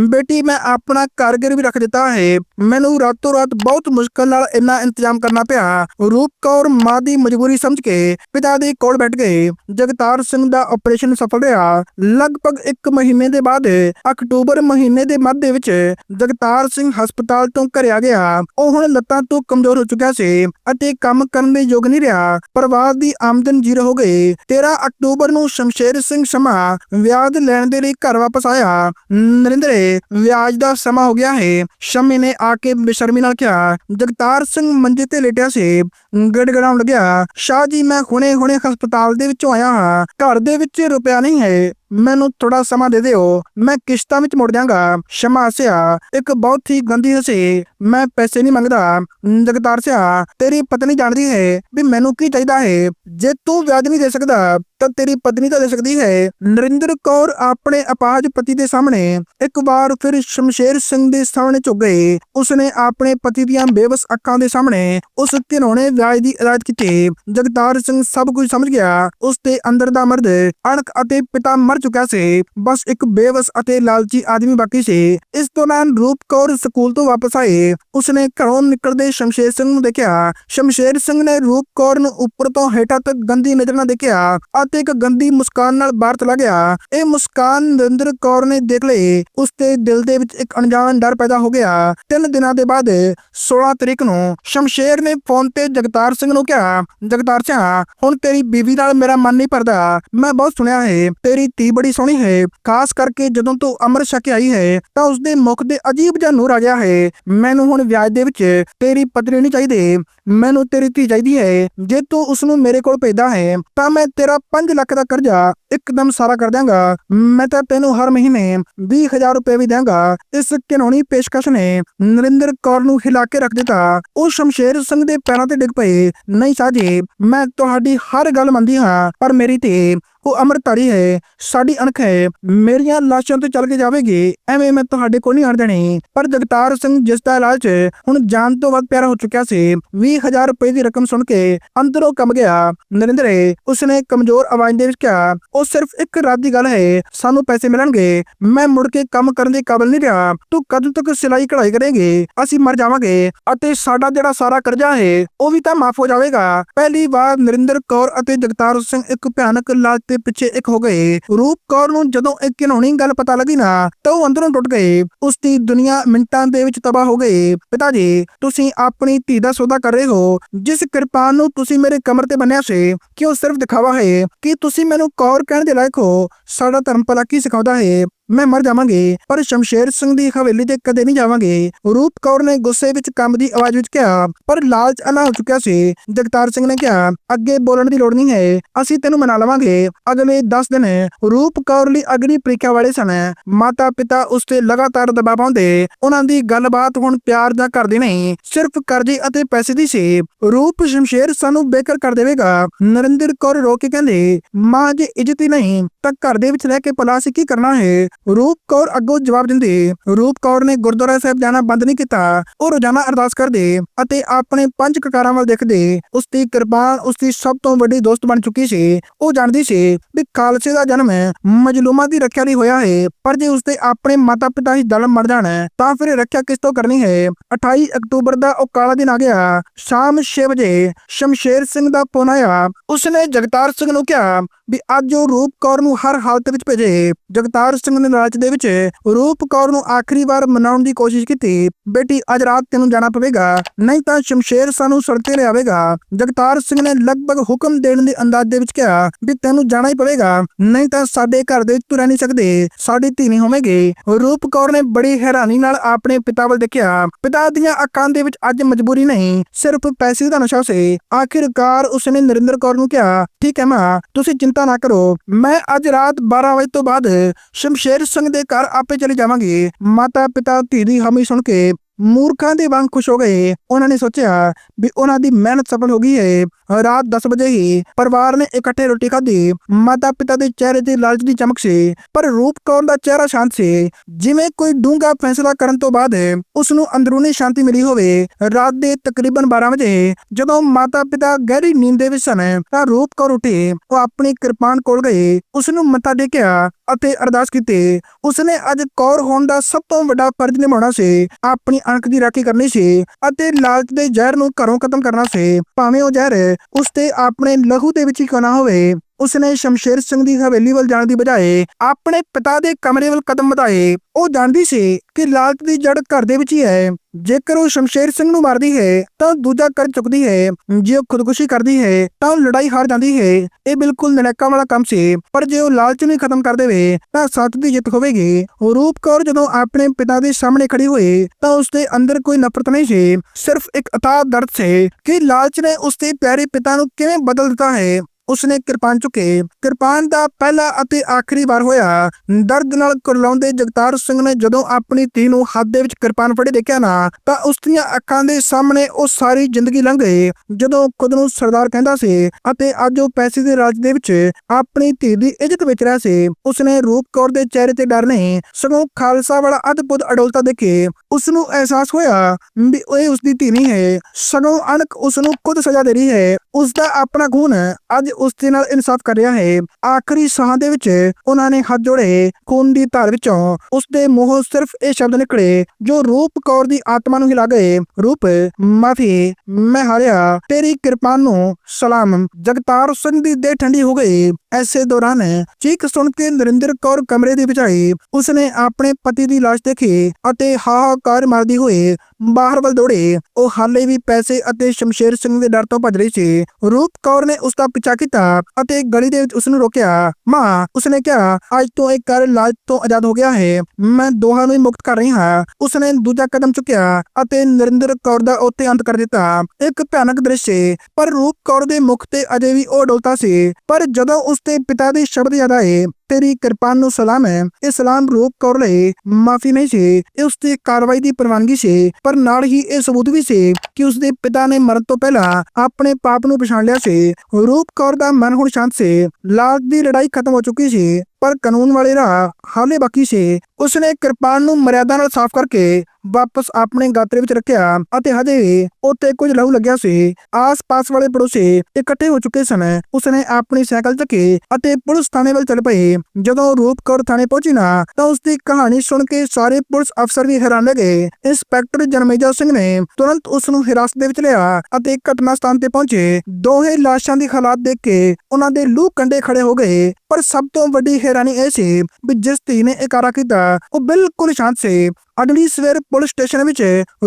[SPEAKER 1] ਬੇਟੀ, ਮੈਂ ਆਪਣਾ ਘਰ ਵੀ ਰੱਖ ਦਿੱਤਾ ਹੈ। ਮੈਨੂੰ ਰਾਤੋਂ ਰਾਤ ਬਹੁਤ ਮੁਸ਼ਕਲ ਨਾਲ ਇੰਨਾ ਇੰਤਜ਼ਾਮ ਕਰਨਾ ਪਿਆ। ਰੂਪ ਕੌਰ ਮਾਂ ਦੀ ਮਜਬੂਰੀ ਸਮਝ ਕੇ ਪਿਤਾ ਦੇ ਕੋਲ ਬੈਠ ਗਏ। ਜਗਤਾਰ ਸਿੰਘ ਦਾ ਆਪਰੇਸ਼ਨ ਸਫਲ ਰਿਹਾ। ਲਗਭਗ 1 ਮਹੀਨੇ ਦੇ ਬਾਅਦ, ਅਕਤੂਬਰ ਮਹੀਨੇ ਦੇ ਮੱਧ ਦੇ ਵਿੱਚ ਜਗਤਾਰ ਸਿੰਘ ਹਸਪਤਾਲ ਤੋਂ ਘਰੇ ਆ ਗਿਆ। ਉਹ ਹੁਣ ਲੱਤਾਂ ਤੋਂ ਕਮਜ਼ੋਰ ਹੋ ਚੁੱਕਿਆ ਸੀ ਅਤੇ ਕੰਮ ਕਰਨ ਦੇ ਯੋਗ ਨਹੀਂ ਰਿਹਾ। ਪਰਿਵਾਰ ਦੀ ਆਮਦਨ ਜ਼ੀਰੋ ਹੋ ਗਈ। 13 ਅਕਤੂਬਰ ਨੂੰ ਸ਼ਮਸ਼ੇਰ ਸਿੰਘ ਸਮਾ ਵਿਆਹ ਲੈਣ ਦੇ ਲਈ ਘਰ ਵਾਪਸ ਆਇਆ। ਨਰਿੰਦਰੇ, ਵਿਆਜ ਦਾ ਸਮਾਂ ਹੋ ਗਿਆ ਹੈ। ਸ਼ਮੀ ਨੇ ਆ ਕੇ ਬੇਸ਼ਰਮੀ ਨਾਲ ਕਿਹਾ, ਜਗਤਾਰ ਸਿੰਘ ਮੰਜੇ ਤੇ ਲੇਟਿਆ ਸੀ। ਗੜਗੜਾਉਣ ਲੱਗਿਆ। ਸ਼ਾਹ ਜੀ, ਮੈਂ ਹੁਣੇ ਹੁਣੇ ਹਸਪਤਾਲ ਦੇ ਵਿੱਚੋਂ ਆਇਆ ਹਾਂ। ਘਰ ਦੇ ਵਿੱਚ ਰੁਪਿਆ ਨਹੀਂ ਹੈ। ਮੈਨੂੰ ਥੋੜਾ ਸਮਾਂ ਦੇ ਦਿਓ, ਮੈਂ ਕਿਸ਼ਤਾਂ ਵਿੱਚ ਮੁੜ ਜਾਵਾਂਗਾ ਸ਼ਮਾ ਹੱਸਿਆ ਇੱਕ ਬਹੁਤ ਹੀ ਗੰਦੀ ਹਸੀ ਮੈਂ ਪੈਸੇ ਨਹੀਂ ਮੰਗਦਾ। ਜਗਤਾਰ ਸਿਆ, ਤੇਰੀ ਪਤਨੀ ਜਾਣਦੀ ਹੈ ਵੀ ਮੈਨੂੰ ਕੀ ਚਾਹੀਦਾ ਹੈ। ਜੇ ਤੂੰ ਵਿਆਜ ਨਹੀਂ ਦੇ ਸਕਦਾ, ਤਾਂ ਤੇਰੀ ਪਤਨੀ ਤਾਂ ਦੇ ਸਕਦੀ ਹੈ। ਨਰਿੰਦਰ ਕੌਰ ਆਪਣੇ ਅਪਾਹਜ ਪਤੀ ਦੇ ਸਾਹਮਣੇ ਇੱਕ ਵਾਰ ਫਿਰ ਸ਼ਮਸ਼ੇਰ ਸਿੰਘ ਦੇ ਸਾਹਮਣੇ ਝੁਕ ਗਏ ਉਸਨੇ ਆਪਣੇ ਪਤੀ ਦੀਆਂ ਬੇਵਸ ਅੱਖਾਂ ਦੇ ਸਾਹਮਣੇ ਉਸ ਘਿਨੌਣੇ ਵਿਆਜ ਦੀ ਅਦਾਇਤ ਕੀਤੀ। ਜਗਤਾਰ ਸਿੰਘ ਸਭ ਕੁਝ ਸਮਝ ਗਿਆ। ਉਸ ਦੇ ਅੰਦਰ ਦਾ ਮਰਦ, ਅਣਖ ਅਤੇ ਪਿਤਾ ਮਰ ਚੁੱਕਾ ਸੀ। ਬਸ ਇੱਕ ਬੇਵਸ ਅਤੇ ਲਾਲਚੀ ਆਦਮੀ ਬਾਕੀ ਸੀ। ਇਸ ਦੌਰਾਨ ਰੂਪ ਕੌਰ ਸਕੂਲ ਤੋਂ ਵਾਪਸ ਆਏ ਉਸਨੇ ਘਰੋਂ ਨਿਕਲਦੇ ਸ਼ਮਸ਼ੇਰ ਸਿੰਘ ਨੂੰ ਦੇਖਿਆ। ਸ਼ਮਸ਼ੇਰ ਸਿੰਘ ਨੇ ਰੂਪ ਕੌਰ ਨੂੰ ਉੱਪਰ ਤੋਂ ਹੇਠਾਂ ਤੱਕ ਗੰਦੀ ਨਜ਼ਰ ਨਾਲ ਦੇਖਿਆ ਅਤੇ ਇੱਕ ਗੰਦੀ ਮੁਸਕਾਨ ਨਾਲ ਬਾਹਰ ਚਲਾ ਗਿਆ। ਇਹ ਮੁਸਕਾਨ ਨਰਿੰਦਰ ਕੌਰ ਨੇ ਦੇਖ ਲਈ। ਉਸ ਦੇ ਦਿਲ ਦੇ ਵਿੱਚ ਇੱਕ ਅਣਜਾਣ ਡਰ ਪੈਦਾ ਹੋ ਗਿਆ। ਤਿੰਨ ਦਿਨਾਂ ਦੇ ਬਾਅਦ 16 ਤਰੀਕ ਨੂੰ ਸ਼ਮਸ਼ੇਰ ਨੇ ਫੋਨ ਤੇ ਜਗਤਾਰ ਸਿੰਘ ਨੂੰ ਕਿਹਾ, ਜਗਤਾਰ ਸਿੰਘ ਹੁਣ ਤੇਰੀ ਬੀਵੀ ਨਾਲ ਮੇਰਾ ਮਨ ਨਹੀਂ ਭਰਦਾ। ਮੈਂ ਬਹੁਤ ਸੁਣਿਆ ਹੈ ਤੇਰੀ ਧੀ ਬੜੀ ਸੋਹਣੀ ਹੈ। ਖਾਸ ਕਰਕੇ ਜਦੋਂ ਤੂੰ ਅੰਮ੍ਰਿਤ ਛਕ ਆਈ ਹੈ, ਤਾਂ ਉਸ ਦੇ ਮੁਖ ਤੇ ਅਜੀਬ ਜਿਹਾ ਨੂਰ ਆ ਗਿਆ ਹੈ। ਮੈਨੂੰ ਹੁਣ ਵਿਆਜ ਦੇ ਵਿੱਚ ਤੇਰੀ ਪਤਨੀ ਨਹੀਂ ਚਾਹੀਦੀ। ਮੈਨੂੰ ਤੇਰੀ ਧੀ ਚਾਹੀਦੀ ਹੈ। ਜੇ ਤੂੰ ਉਸ ਨੂੰ ਮੇਰੇ ਕੋਲ ਭੇਜਦਾ ਹੈ, ਤਾਂ ਮੈਂ ਤੇਰਾ 5 ਲੱਖ ਦਾ ਕਰਜ਼ਾ ਇੱਕਦਮ ਸਾਰਾ ਕਰ ਦਿਆਂਗਾ। ਮੈਂ ਤਾਂ ਤੈਨੂੰ ਹਰ ਮਹੀਨੇ 20000 ਰੁਪਏ ਵੀ ਦਿਆਂਗਾ। ਇਸ ਘਿਨੌਣੀ ਪੇਸ਼ਕਸ਼ ਨੇ ਨਰਿੰਦਰ ਕੌਰ ਨੂੰ ਹਿਲਾ ਕੇ ਰੱਖ ਦਿੱਤਾ। ਉਹ ਸ਼ਮਸ਼ੇਰ ਸਿੰਘ ਦੇ ਪੈਰਾਂ ਤੇ ਡਿੱਗ ਪਏ। ਨਹੀਂ ਸਾਜੀ, ਮੈਂ ਤੁਹਾਡੀ ਹਰ ਗੱਲ ਮੰਨਦੀ ਹਾਂ, ਪਰ ਮੇਰੀ ਧੀ ਉਹ ਅਮਰਤਾਰੀ ਹੈ, ਸਾਡੀ ਅਣਖ ਹੈ, ਮੇਰੀਆਂ ਲਾਸ਼ਾਂ ਤੇ ਚੱਲ ਕੇ ਜਾਵੇਗੀ, ਐਵੇਂ ਮੈਂ ਤੁਹਾਡੇ ਕੋਲ ਨਹੀਂ ਆਣ ਦੇਣੀ। ਪਰ ਜਗਤਾਰ ਸਿੰਘ ਜਿਸ ਦਾ ਇਲਾਜ ਹੁਣ ਜਾਨ ਤੋਂ ਵੱਧ ਪਿਆਰਾ ਹੋ ਚੁੱਕਿਆ ਸੀ 20000 ਰੁਪਏ ਦੀ ਰਕਮ ਸੁਣ ਕੇ ਅੰਦਰੋਂ ਕੰਬ ਗਿਆ। ਨਰਿੰਦਰੇ, ਉਸਨੇ ਕਮਜ਼ੋਰ ਆਵਾਜ਼ ਦੇ ਵਿੱਚ ਕਿਹਾ, ਉਹ ਸਿਰਫ ਇੱਕ ਰਾਤ ਦੀ ਗੱਲ ਹੈ, ਸਾਨੂੰ ਪੈਸੇ ਮਿਲਣਗੇ। ਮੈਂ ਮੁੜ ਕੇ ਕੰਮ ਕਰਨ ਦੇ ਕਾਬਿਲ ਨਹੀਂ ਰਿਹਾ। ਤੂੰ ਕਦੋਂ ਤੱਕ ਸਿਲਾਈ ਕਢਾਈ ਕਰੇਂਗੇ? ਅਸੀਂ ਮਰ ਜਾਵਾਂਗੇ। ਅਤੇ ਸਾਡਾ ਜਿਹੜਾ ਸਾਰਾ ਕਰਜ਼ਾ ਹੈ, ਉਹ ਵੀ ਤਾਂ ਮਾਫ ਹੋ ਜਾਵੇਗਾ। ਪਹਿਲੀ ਵਾਰ ਨਰਿੰਦਰ ਕੌਰ ਅਤੇ ਜਗਤਾਰ ਸਿੰਘ ਇੱਕ ਭਿਆਨਕ ਲਾਜ ਦੇ ਪਿੱਛੇ ਇੱਕ ਹੋ ਗਏ। ਰੂਪ ਕੌਰ ਨੂੰ ਜਦੋਂ ਇੱਕ ਘਿਨੌਣੀ ਗੱਲ ਪਤਾ ਲੱਗੀ ਨਾ, ਤਾਂ ਉਹ ਅੰਦਰੋਂ ਟੁੱਟ ਗਏ। ਉਸ ਦੀ ਦੁਨੀਆ ਮਿੰਟਾਂ ਦੇ ਵਿੱਚ ਤਬਾਹ ਹੋ ਗਈ। ਪਿਤਾ ਜੀ, ਤੁਸੀਂ ਆਪਣੀ ਧੀ ਦਾ ਸੌਦਾ ਕਰ ਰਹੇ ਹੋ। ਜਿਸ ਕਿਰਪਾਨ ਨੂੰ ਤੁਸੀਂ ਮੇਰੇ ਕਮਰ ਤੇ ਬੰਨਿਆ ਸੀ, ਕਿ ਉਹ ਸਿਰਫ ਦਿਖਾਵਾ ਹੈ ਕਿ ਤੁਸੀਂ ਮੈਨੂੰ ਕੌਰ ਕਹਿਣ ਦੇ ਲਾਇਕ ਹੋ। ਸਾਡਾ ਧਰਮ ਭਲਾ ਕੀ ਸਿਖਾਉਂਦਾ ਹੈ? ਮੈਂ ਮਰ ਜਾਵਾਂਗੇ, ਪਰ ਸ਼ਮਸ਼ੇਰ ਸਿੰਘ ਦੀ ਹਵੇਲੀ ਤੇ ਕਦੇ ਨਹੀਂ ਜਾਵਾਂਗੇ। ਰੂਪ ਕੌਰ ਨੇ ਗੁੱਸੇ ਵਿੱਚ ਕੰਮ ਦੀ ਆਵਾਜ਼ ਵਿੱਚ ਕਿਹਾ, ਪਰ ਲਾਲਚ ਅਨਾ ਹੋ ਚੁੱਕਿਆ ਸੀ। ਜਗਤਾਰ ਸਿੰਘ ਨੇ ਕਿਹਾ, ਅੱਗੇ ਬੋਲਣ ਦੀ ਲੋੜ ਨਹੀਂ ਹੈ, ਅਸੀਂ ਤੈਨੂੰ ਮਨਾ ਲਵਾਂਗੇ। ਅਗਲੇ 10 ਦਿਨ ਰੂਪ ਕੌਰ ਲਈ ਅਗਲੀ ਪ੍ਰੀਖਿਆ ਵਾਲੇ ਸਨ। ਮਾਤਾ ਪਿਤਾ ਉਸ ਤੇ ਲਗਾਤਾਰ ਦਬਾਅ ਪਾਉਂਦੇ, ਉਹਨਾਂ ਦੀ ਗੱਲਬਾਤ ਹੁਣ ਪਿਆਰ ਦਾ ਕਰਦੀ ਨਹੀਂ, ਸਿਰਫ ਕਰਜ਼ੇ ਅਤੇ ਪੈਸੇ ਦੀ ਸੀ। ਰੂਪ ਸ਼ਮਸ਼ੇਰ ਸਾਨੂੰ ਬੇਕਰ ਕਰ ਦੇਵੇਗਾ। ਨਰਿੰਦਰ ਕੌਰ ਰੋ ਕੇ ਕਹਿੰਦੇ, ਮਾਂ ਜੇ ਇੱਜ਼ਤ ਹੀ ਨਹੀਂ, ਤਾਂ ਘਰ ਦੇ ਵਿੱਚ ਰਹਿ ਕੇ ਭਲਾ ਅਸੀਂ ਕੀ ਕਰਨਾ ਹੈ? ਰੂਪ ਕੌਰ ਅੱਗੋਂ ਜਵਾਬ ਦਿੰਦੇ, ਰੂਪ ਕੌਰ ਨੇ ਗੁਰਦੁਆਰਾ ਸਾਹਿਬ ਜਾਣਾ ਬੰਦ ਨਹੀਂ ਕੀਤਾ। ਉਹ ਰੋਜ਼ਾਨਾ ਅਰਦਾਸ ਕਰਦੇ ਅਤੇ ਆਪਣੇ ਪੰਜ ਕਕਾਰਾਂ ਵੱਲ ਦੇਖਦੇ ਉਸ ਦੀ ਕਿਰਪਾਨ ਉਸ ਦੀ ਸਭ ਤੋਂ ਵੱਡੀ ਦੋਸਤ ਬਣ ਚੁੱਕੀ ਸੀ। ਉਹ ਜਾਣਦੀ ਸੀ ਵੀ ਖਾਲਸੇ ਦਾ ਜਨਮ ਮਜਲੂਮਾਂ ਦੀ ਰੱਖਿਆ ਲਈ ਹੋਇਆ ਹੈ, ਪਰ ਜੇ ਉਸ ਦੇ ਆਪਣੇ ਮਾਤਾ ਪਿਤਾ ਹੀ ਦਲ ਮਰ ਜਾਣ, ਤਾਂ ਫਿਰ ਰੱਖਿਆ ਕਿਸ ਤੋਂ ਕਰਨੀ ਹੈ? 28 ਅਕਤੂਬਰ ਦਾ ਉਹ ਕਾਲਾ ਦਿਨ ਆ ਗਿਆ। ਸ਼ਾਮ 6 ਵਜੇ ਸ਼ਮਸ਼ੇਰ ਸਿੰਘ ਦਾ ਫੋਨ ਆਇਆ। ਉਸਨੇ ਜਗਤਾਰ ਸਿੰਘ ਨੂੰ ਕਿਹਾ ਵੀ ਅੱਜ ਉਹ ਰੂਪ ਕੌਰ ਨੂੰ ਹਰ ਹਾਲਤ ਵਿੱਚ ਭੇਜੇ। ਜਗਤਾਰ ਸਿੰਘ ਨੇ ਲਾਲਚ ਦੇ ਵਿੱਚ ਰੂਪ ਕੌਰ ਨੂੰ ਆਖਰੀ ਵਾਰ ਮਨਾਉਣ ਦੀ ਕੋਸ਼ਿਸ਼ ਕੀਤੀ। ਬੇਟੀ, ਅੱਜ ਰਾਤ ਤੈਨੂੰ ਜਾਣਾ ਪਵੇਗਾ। ਨਹੀਂ ਤਾਂ ਸ਼ਮਸ਼ੇਰ ਸਾਨੂੰ ਸੜਕੇ ਲਿਆਵੇਗਾ ਜਗਤਾਰ ਸਿੰਘ ਨੇ ਲਗਭਗ ਹੁਕਮ ਦੇਣ ਦੇ ਅੰਦਾਜ਼ ਦੇ ਵਿੱਚ ਕਿਹਾ ਵੀ ਤੈਨੂੰ ਜਾਣਾ ਹੀ ਪਵੇਗਾ। ਨਹੀਂ ਤਾਂ ਸਾਡੇ ਘਰ ਦੇ ਵਿੱਚ ਤੂੰ ਰਹਿ ਨਹੀਂ ਸਕਦੇ। ਸਾਡੀ ਧੀ ਨਹੀਂ ਹੋਵੇਗੀ। ਰੂਪ ਕੌਰ ਨੇ ਬੜੀ ਹੈਰਾਨੀ ਨਾਲ ਆਪਣੇ ਪਿਤਾ ਵੱਲ ਦੇਖਿਆ। ਪਿਤਾ ਦੀਆਂ ਅੱਖਾਂ ਦੇ ਵਿੱਚ ਅੱਜ ਮਜਬੂਰੀ ਨਹੀਂ, ਸਿਰਫ ਪੈਸੇ ਦਾ ਨਸ਼ਾ ਸੀ। ਆਖਿਰਕਾਰ ਉਸਨੇ ਨਰਿੰਦਰ ਕੌਰ ਨੂੰ ਕਿਹਾ, ਠੀਕ ਹੈ ਮਾਂ, ਤੁਸੀਂ ਚਿੰਤਾ ਨਾ ਕਰੋ। ਮੈਂ ਅੱਜ ਰਾਤ 12 ਵਜੇ ਤੋਂ ਬਾਅਦ ਸ਼ਮਸ਼ੇਰ ਸ਼ਮਸ਼ੇਰ ਸਿੰਘ ਦੇ ਘਰ ਆਪੇ ਚਲੇ ਜਾਵਾਂਗੇ। ਮਾਤਾ ਪਿਤਾ ਧੀ ਦੀ ਹਾਮੀ ਸੁਣ ਕੇ ਮੂਰਖਾਂ ਦੇ ਵਾਂਗ ਖੁਸ਼ ਹੋ ਗਏ। ਉਹਨਾਂ ਨੇ ਸੋਚਿਆ ਵੀ ਉਹਨਾਂ ਦੀ ਮਿਹਨਤ ਸਫਲ ਹੋ ਗਈ ਹੈ ਰਾਤ 10 ਵਜੇ ਹੀ ਪਰਿਵਾਰ ਨੇ ਇਕੱਠੇ ਰੋਟੀ ਖਾਧੀ। ਮਾਤਾ ਪਿਤਾ ਦੇ ਚਿਹਰੇ ਤੇ ਲਾਲਚ ਦੀ ਚਮਕ ਸੀ, ਪਰ ਰੂਪ ਕੌਰ ਦਾ ਚਿਹਰਾ ਸ਼ਾਂਤ ਸੀ। ਜਿਵੇਂ ਕੋਈ ਡੂੰਘਾ ਫੈਸਲਾ ਕਰਨ ਤੋਂ ਬਾਅਦ ਉਸ ਨੂੰ ਅੰਦਰੂਨੀ ਸ਼ਾਂਤੀ ਮਿਲੀ ਹੋਵੇ। ਰਾਤ ਦੇ ਤਕਰੀਬਨ 12 ਵਜੇ ਜਦੋਂ ਮਾਤਾ ਪਿਤਾ ਗਹਿਰੀ ਨੀਂਦ ਦੇ ਵਿੱਚ ਸਨ, ਤਾਂ ਰੂਪ ਕੌਰ ਉੱਠੇ, ਉਹ ਆਪਣੀ ਕਿਰਪਾਨ ਕੋਲ ਗਏ ਉਸ ਨੂੰ ਮੱਥਾ ਟੇਕਿਆ ਅਤੇ ਅਰਦਾਸ ਕੀਤੀ। ਉਸਨੇ ਅੱਜ ਕੌਰ ਹੋਣ ਦਾ ਸਭ ਤੋਂ ਵੱਡਾ ਫਰਜ਼ ਨਿਭਾਉਣਾ ਸੀ, ਆਪਣੀ ਅਣਖ ਦੀ ਰਾਖੀ ਕਰਨੀ ਸੀ ਅਤੇ ਲਾਲਚ ਦੇ ਜ਼ਹਿਰ ਨੂੰ ਘਰੋਂ ਖਤਮ ਕਰਨਾ ਸੀ। ਭਾਵੇਂ ਉਹ ਜ਼ਹਿਰ ਉਸ ਤੇ ਆਪਣੇ ਲਹੂ ਦੇ ਵਿੱਚ ਹੀ ਕਿਉਂ ਨਾ ਹੋਵੇ। ਉਸਨੇ ਸ਼ਮਸ਼ੇਰ ਸਿੰਘ ਦੀ ਹਵੇਲੀ ਵੱਲ ਜਾਣ ਦੀ ਬਜਾਏ ਆਪਣੇ ਪਿਤਾ ਦੇ ਕਮਰੇ ਵੱਲ ਕਦਮ ਵਧਾਏ। ਉਹ ਜਾਣਦੀ ਸੀ ਕਿ ਲਾਲਚ ਦੀ ਜੜ ਘਰ ਦੇ ਵਿੱਚ ਹੀ ਹੈ। ਜੇਕਰ ਉਹ ਸ਼ਮਸ਼ੇਰ ਸਿੰਘ ਨੂੰ ਮਾਰਦੀ ਹੈ, ਤਾਂ ਦੂਜਾ ਕਰ ਚੁੱਕਦੀ ਹੈ। ਜੇ ਉਹ ਖੁਦਕੁਸ਼ੀ ਕਰਦੀ ਹੈ, ਤਾਂ ਲੜਾਈ ਹਾਰ ਜਾਂਦੀ ਹੈ। ਇਹ ਬਿਲਕੁਲ ਨਨੇਕਾ ਵਾਲਾ ਕੰਮ ਸੀ। ਪਰ ਜੇ ਉਹ ਲਾਲਚ ਨੂੰ ਖਤਮ ਕਰ ਦੇਵੇ, ਤਾਂ ਸੱਚ ਦੀ ਜਿੱਤ ਹੋਵੇਗੀ। ਰੂਪ ਕੌਰ ਜਦੋਂ ਆਪਣੇ ਪਿਤਾ ਦੇ ਸਾਹਮਣੇ ਖੜੀ ਹੋਈ, ਤਾਂ ਉਸਦੇ ਅੰਦਰ ਕੋਈ ਨਫ਼ਰਤ ਨਹੀਂ ਸੀ। ਸਿਰਫ ਇੱਕ ਅਤਾਹ ਦਰਦ ਸੀ ਕਿ ਲਾਲਚ ਨੇ ਉਸਦੇ ਪਿਆਰੇ ਪਿਤਾ ਨੂੰ ਕਿਵੇਂ ਬਦਲ ਦਿੱਤਾ ਹੈ। ਉਸਨੇ ਕਿਰਪਾਨ ਚੁੱਕੇ। ਕਿਰਪਾਨ ਦਾ ਪਹਿਲਾ ਅਤੇ ਆਖਰੀ ਵਾਰ ਹੋਇਆ। ਦਰਦ ਨਾਲ ਕੁਰਲਾਉਂਦੇ ਜਗਤਾਰ ਸਿੰਘ ਨੇ ਜਦੋਂ ਆਪਣੀ ਧੀ ਨੂੰ ਹੱਥ ਦੇ ਵਿੱਚ ਕਿਰਪਾਨ ਫੜੇ ਦੇਖਿਆ ਨਾ, ਤਾਂ ਉਸ ਦੀਆਂ ਅੱਖਾਂ ਦੇ ਸਾਹਮਣੇ ਉਹ ਸਾਰੀ ਜ਼ਿੰਦਗੀ ਲੰਘ ਗਈ। ਜਦੋਂ ਖੁਦ ਨੂੰ ਸਰਦਾਰ ਕਹਿੰਦਾ ਸੀ ਅਤੇ ਅੱਜ ਉਹ ਪੈਸੇ ਦੇ ਰਾਜ ਦੇ ਵਿੱਚ ਆਪਣੀ ਧੀ ਦੀ ਇੱਜ਼ਤ ਵਿੱਚ ਰਿਹਾ ਸੀ, ਉਸਨੇ ਰੂਪ ਕੌਰ ਦੇ ਚਿਹਰੇ ਤੇ ਡਰ ਨਹੀਂ, ਸਗੋਂ ਖਾਲਸਾ ਵਾਲਾ ਅਦਭੁਤ ਅਡੋਲਤਾ ਦੇਖੇ। ਉਸ ਨੂੰ ਅਹਿਸਾਸ ਹੋਇਆ ਵੀ ਇਹ ਉਸ ਦੀ ਧੀ ਨਹੀਂ ਹੈ, ਸਗੋਂ ਅਣਖ ਉਸ ਨੂੰ ਖੁਦ ਸਜ਼ਾ ਦੇ ਰਹੀ ਹੈ। ਉਸ ਦਾ ਆਪਣਾ ਖੂਨ ਅੱਜ ਉਸ ਦੇ ਨਾਲ ਇਨਸਾਫ ਕਰ ਹੈ। ਆਖਰੀ ਸਾਹ ਦੇ ਵਿੱਚ ਉਹਨਾਂ ਨੇ ਹੱਥ ਜੋੜੇ ਖੂਨ ਦੀ ਧਾਰ ਵਿੱਚੋਂ। ਉਸ ਦੇ ਮੂੰਹੋਂ ਸਿਰਫ ਇਹ ਸ਼ਬਦ ਨਿਕਲੇ, ਜੋ ਰੂਪ ਕੌਰ ਦੀ ਆਤਮਾ ਨੂੰ ਹਿਲਾ ਗਏ। ਰੂਪ, ਮਾਫੀ, ਮੈਂ ਹਾਰਿਆ, ਤੇਰੀ ਕਿਰਪਾ ਨੂੰ ਸਲਾਮ। ਜਗਤਾਰ ਸਿੰਘ ਦੀ ਦੇ ਠੰਡੀ ਹੋ ਗਈ। ਐਸੇ ਦੌਰਾਨ ਚੀਕ ਸੁਣ ਕੇ ਨਰਿੰਦਰ ਕੌਰ ਕਮਰੇ ਦੇ ਵਿੱਚ ਆਈ। ਉਸਨੇ ਆਪਣੇ ਪਤੀ ਦੀ ਲਾਸ਼ ਦੇਖੀ ਅਤੇ ਹਾਹਾਕਾਰ ਮਾਰਦੀ ਹੋਏ ਬਾਹਰ ਵੱਲ ਦੌੜੇ। ਉਹ ਹਾਲੇ ਵੀ ਪੈਸੇ ਅਤੇ ਸ਼ਮਸ਼ੇਰ ਸਿੰਘ ਦੇ ਡਰ ਤੋਂ ਭੱਜ ਰਹੀ ਸੀ। ਰੂਪ ਕੌਰ ਨੇ ਉਸ ਦਾ ਪਿੱਛਾ ਕੀਤਾ ਅਤੇ ਗਲੀ ਦੇ ਵਿੱਚ ਉਸ ਨੂੰ ਰੋਕਿਆ। ਮਾਂ, ਉਸਨੇ ਕਿਹਾ, ਅੱਜ ਤੋਂ ਇਹ ਕਰ ਲਾਜ ਤੋਂ ਆਜ਼ਾਦ ਹੋ ਗਿਆ ਹੈ। ਮੈਂ ਦੋਹਾਂ ਨੂੰ ਮੁਕਤ ਕਰ ਰਹੀ ਹਾਂ। ਉਸਨੇ ਦੂਜਾ ਕਦਮ ਚੁੱਕਿਆ ਅਤੇ ਨਰਿੰਦਰ ਕੌਰ ਦਾ ਉੱਤੇ ਅੰਤ ਕਰ ਦਿੱਤਾ। ਇੱਕ ਭਿਆਨਕ ਦ੍ਰਿਸ਼ ਸੀ, ਪਰ ਰੂਪ ਕੌਰ ਦੇ ਮੁਖ ਤੇ ਅਜੇ ਵੀ ਉਹ ਡੋਲਤਾ ਸੀ। ਪਰ ਜਦੋਂ ਉਸ ਦੇ ਪਿਤਾ ਦੇ ਸ਼ਬਦ ਯਾਦ ਆਏ ਤੇਰੀ ਕਿਰਪਾਨ ਨੂੰ ਸਲਾਮ ਹੈ। ਇਹ ਸਲਾਮ ਰੂਪ ਕੌਰ ਲਈ ਮਾਫੀ ਨਹੀਂ ਸੀ ਇਹ ਉਸ ਦੀ ਕਾਰਵਾਈ ਦੀ ਪ੍ਰਵਾਨਗੀ ਸੀ ਪਰ ਨਾਲ ਹੀ ਇਹ ਸਬੂਤ ਵੀ ਸੀ ਕਿ ਉਸ ਦੇ ਪਿਤਾ ਨੇ ਮਰਨ ਤੋਂ ਪਹਿਲਾਂ ਆਪਣੇ ਪਾਪ ਨੂੰ ਪਛਾਣ ਲਿਆ ਸੀ ਰੂਪ ਕੌਰ ਦਾ ਮਨ ਹੁਣ ਸ਼ਾਂਤ ਸੀ ਲਾਜ ਦੀ ਲੜਾਈ ਖਤਮ ਹੋ ਚੁੱਕੀ ਸੀ ਪਰ ਕਾਨੂੰਨ ਵਾਲੇ ਰਾਹ ਹਾਲੇ ਬਾਕੀ ਸੀ। ਉਸਨੇ ਕਿਰਪਾਨ ਨੂੰ ਮਰਿਆਦਾ ਨਾਲ ਸਾਫ਼ ਕਰਕੇ ਵਾਪਸ ਆਪਣੇ ਗਾਤਰੇ ਵਿੱਚ ਰੱਖਿਆ ਅਤੇ ਹਜੇ ਉੱਤੇ ਕੁਝ ਲਹੂ ਲੱਗਿਆ ਸੀ। ਆਸ-ਪਾਸ ਵਾਲੇ ਪੜੋਸੀ ਇਕੱਠੇ ਹੋ ਚੁੱਕੇ ਸਨ। ਉਸਨੇ ਆਪਣੀ ਸਾਈਕਲ ਚੱਕੀ ਅਤੇ ਪੁਲਿਸ ਥਾਣੇ ਵੱਲ ਚੱਲ ਪਈ। ਜਦੋਂ ਰੂਪ ਥਾਣੇ ਪਹੁੰਚੀ ਨਾ, ਤਾਂ ਉਸ ਦੀ ਕਹਾਣੀ ਸੁਣ ਕੇ ਸਾਰੇ ਪੁਲਿਸ ਅਫਸਰ ਵੀ ਹੈਰਾਨ ਰਹਿ ਗਏ। ਇੰਸਪੈਕਟਰ ਜਨਮੇਜਾ ਸਿੰਘ ਨੇ ਤੁਰੰਤ ਉਸ ਨੂੰ ਹਿਰਾਸਤ ਦੇ ਵਿੱਚ ਲਿਆ ਅਤੇ ਘਟਨਾ ਸਥਾਨ ਤੇ ਪਹੁੰਚੇ। ਦੋਹੇ ਲਾਸ਼ਾਂ ਦੀ ਹਾਲਾਤ ਦੇਖ ਕੇ ਉਹਨਾਂ ਦੇ ਲੂ ਕੰਡੇ ਖੜੇ ਹੋ ਗਏ। ਪਰ ਸਭ ਤੋਂ ਵੱਡੀ ਹੈਰਾਨੀ ਇਹ ਸੀ ਵੀ ਜਿਸ ਧੀ ਨੇ ਇਹ ਕਾਰਾ ਕੀਤਾ, ਉਹ ਬਿਲਕੁਲ ਸ਼ਾਂਤ ਸੀ। ਅਗਲੀ ਸਵੇਰ ਪੁਲਿਸ ਸਟੇਸ਼ਨ ਵਿੱਚ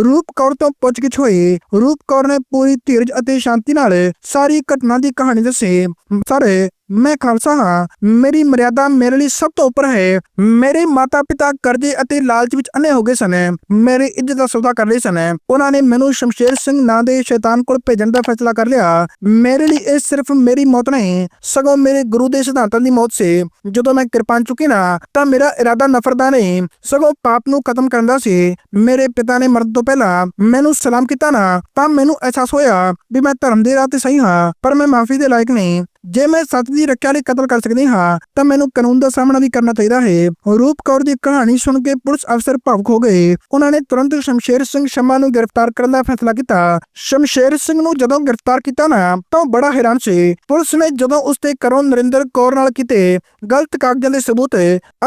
[SPEAKER 1] ਰੂਪ ਕੌਰ ਤੋਂ ਪੁੱਛਗਿੱਛ ਹੋਈ। ਰੂਪ ਕੌਰ ਨੇ ਪੂਰੀ ਧੀਰਜ ਅਤੇ ਸ਼ਾਂਤੀ ਨਾਲ ਸਾਰੀ ਘਟਨਾ ਦੀ ਕਹਾਣੀ ਦੱਸੀ। ਸਾਰੇ ਮੈਂ ਖਾਲਸਾ ਹਾਂ। ਮੇਰੀ ਮਰਿਆਦਾ ਮੇਰੇ ਲਈ ਸਭ ਤੋਂ ਉੱਪਰ ਹੈ। ਮੇਰੇ ਮਾਤਾ-ਪਿਤਾ ਕਰਜ਼ੇ ਅਤੇ ਲਾਲਚ ਵਿੱਚ ਅੰਨੇ ਹੋ ਗਏ ਸਨ। ਮੇਰੀ ਇੱਜ਼ਤ ਦਾ ਸੌਦਾ ਕਰ ਰਹੇ ਸਨ। ਉਹਨਾਂ ਨੇ ਮੈਨੂੰ ਸ਼ਮਸ਼ੇਰ ਸਿੰਘ ਨਾਂ ਦੇ ਸ਼ੈਤਾਨ ਕੋਲ ਭੇਜਣ ਦਾ ਫੈਸਲਾ ਕਰ ਲਿਆ। ਮੇਰੇ ਲਈ ਇਹ ਸਿਰਫ ਮੇਰੀ ਮੌਤ ਨਹੀਂ, ਸਗੋਂ ਮੇਰੇ ਗੁਰੂ ਦੇ ਸਿਧਾਂਤਾਂ ਦੀ ਮੌਤ ਸੀ। ਜਦੋਂ ਮੈਂ ਕਿਰਪਾਨ ਚੁੱਕੀ ਨਾ, ਤਾਂ ਮੇਰਾ ਇਰਾਦਾ ਨਫ਼ਰਤ ਦਾ ਨਹੀਂ, ਸਗੋਂ ਪਾਪ ਨੂੰ ਖਤਮ ਕਰਨ ਦਾ ਸੀ। ਮੇਰੇ ਪਿਤਾ ਨੇ ਮਰਨ ਤੋਂ ਪਹਿਲਾਂ ਮੈਨੂੰ ਸਲਾਮ ਕੀਤਾ ਨਾ, ਤਾਂ ਮੈਨੂੰ ਅਹਿਸਾਸ ਹੋਇਆ ਵੀ ਮੈਂ ਧਰਮ ਦੇ ਰਾਹ ਤੇ ਸਹੀ ਹਾਂ, ਪਰ ਮੈਂ ਮਾਫੀ ਦੇ ਲਾਇਕ ਨਹੀਂ। ਜੇ ਮੈਂ ਸੱਚ ਦੀ ਰੱਖਿਆ ਲਈ ਕਤਲ ਕਰ ਸਕਦੀ ਹਾਂ, ਤਾਂ ਮੈਨੂੰ ਕਾਨੂੰਨ ਦਾ ਸਾਹਮਣਾ ਵੀ ਕਰਨਾ ਚਾਹੀਦਾ ਹੈ। ਰੂਪ ਕੌਰ ਦੀ ਕਹਾਣੀ ਸੁਣ ਕੇ ਪੁਲਿਸ ਅਫਸਰ ਭਾਵੁਕ ਹੋ ਗਏ। ਉਹਨਾਂ ਨੇ ਤੁਰੰਤ ਸ਼ਮਸ਼ੇਰ ਸਿੰਘ ਸ਼ਮਾ ਨੂੰ ਗ੍ਰਿਫਤਾਰ ਕਰਨ ਦਾ ਫੈਸਲਾ ਕੀਤਾ। ਸ਼ਮਸ਼ੇਰ ਸਿੰਘ ਨੂੰ ਜਦੋਂ ਗ੍ਰਿਫਤਾਰ ਕੀਤਾ ਨਾ, ਤਾਂ ਬੜਾ ਹੈਰਾਨ ਸੀ। ਪੁਲਿਸ ਨੇ ਜਦੋਂ ਉਸ ਤੇ ਕਰੋਂ ਨਰਿੰਦਰ ਕੌਰ ਨਾਲ ਕੀਤੇ ਗਲਤ ਕਾਗਜ਼ਾਂ ਦੇ ਸਬੂਤ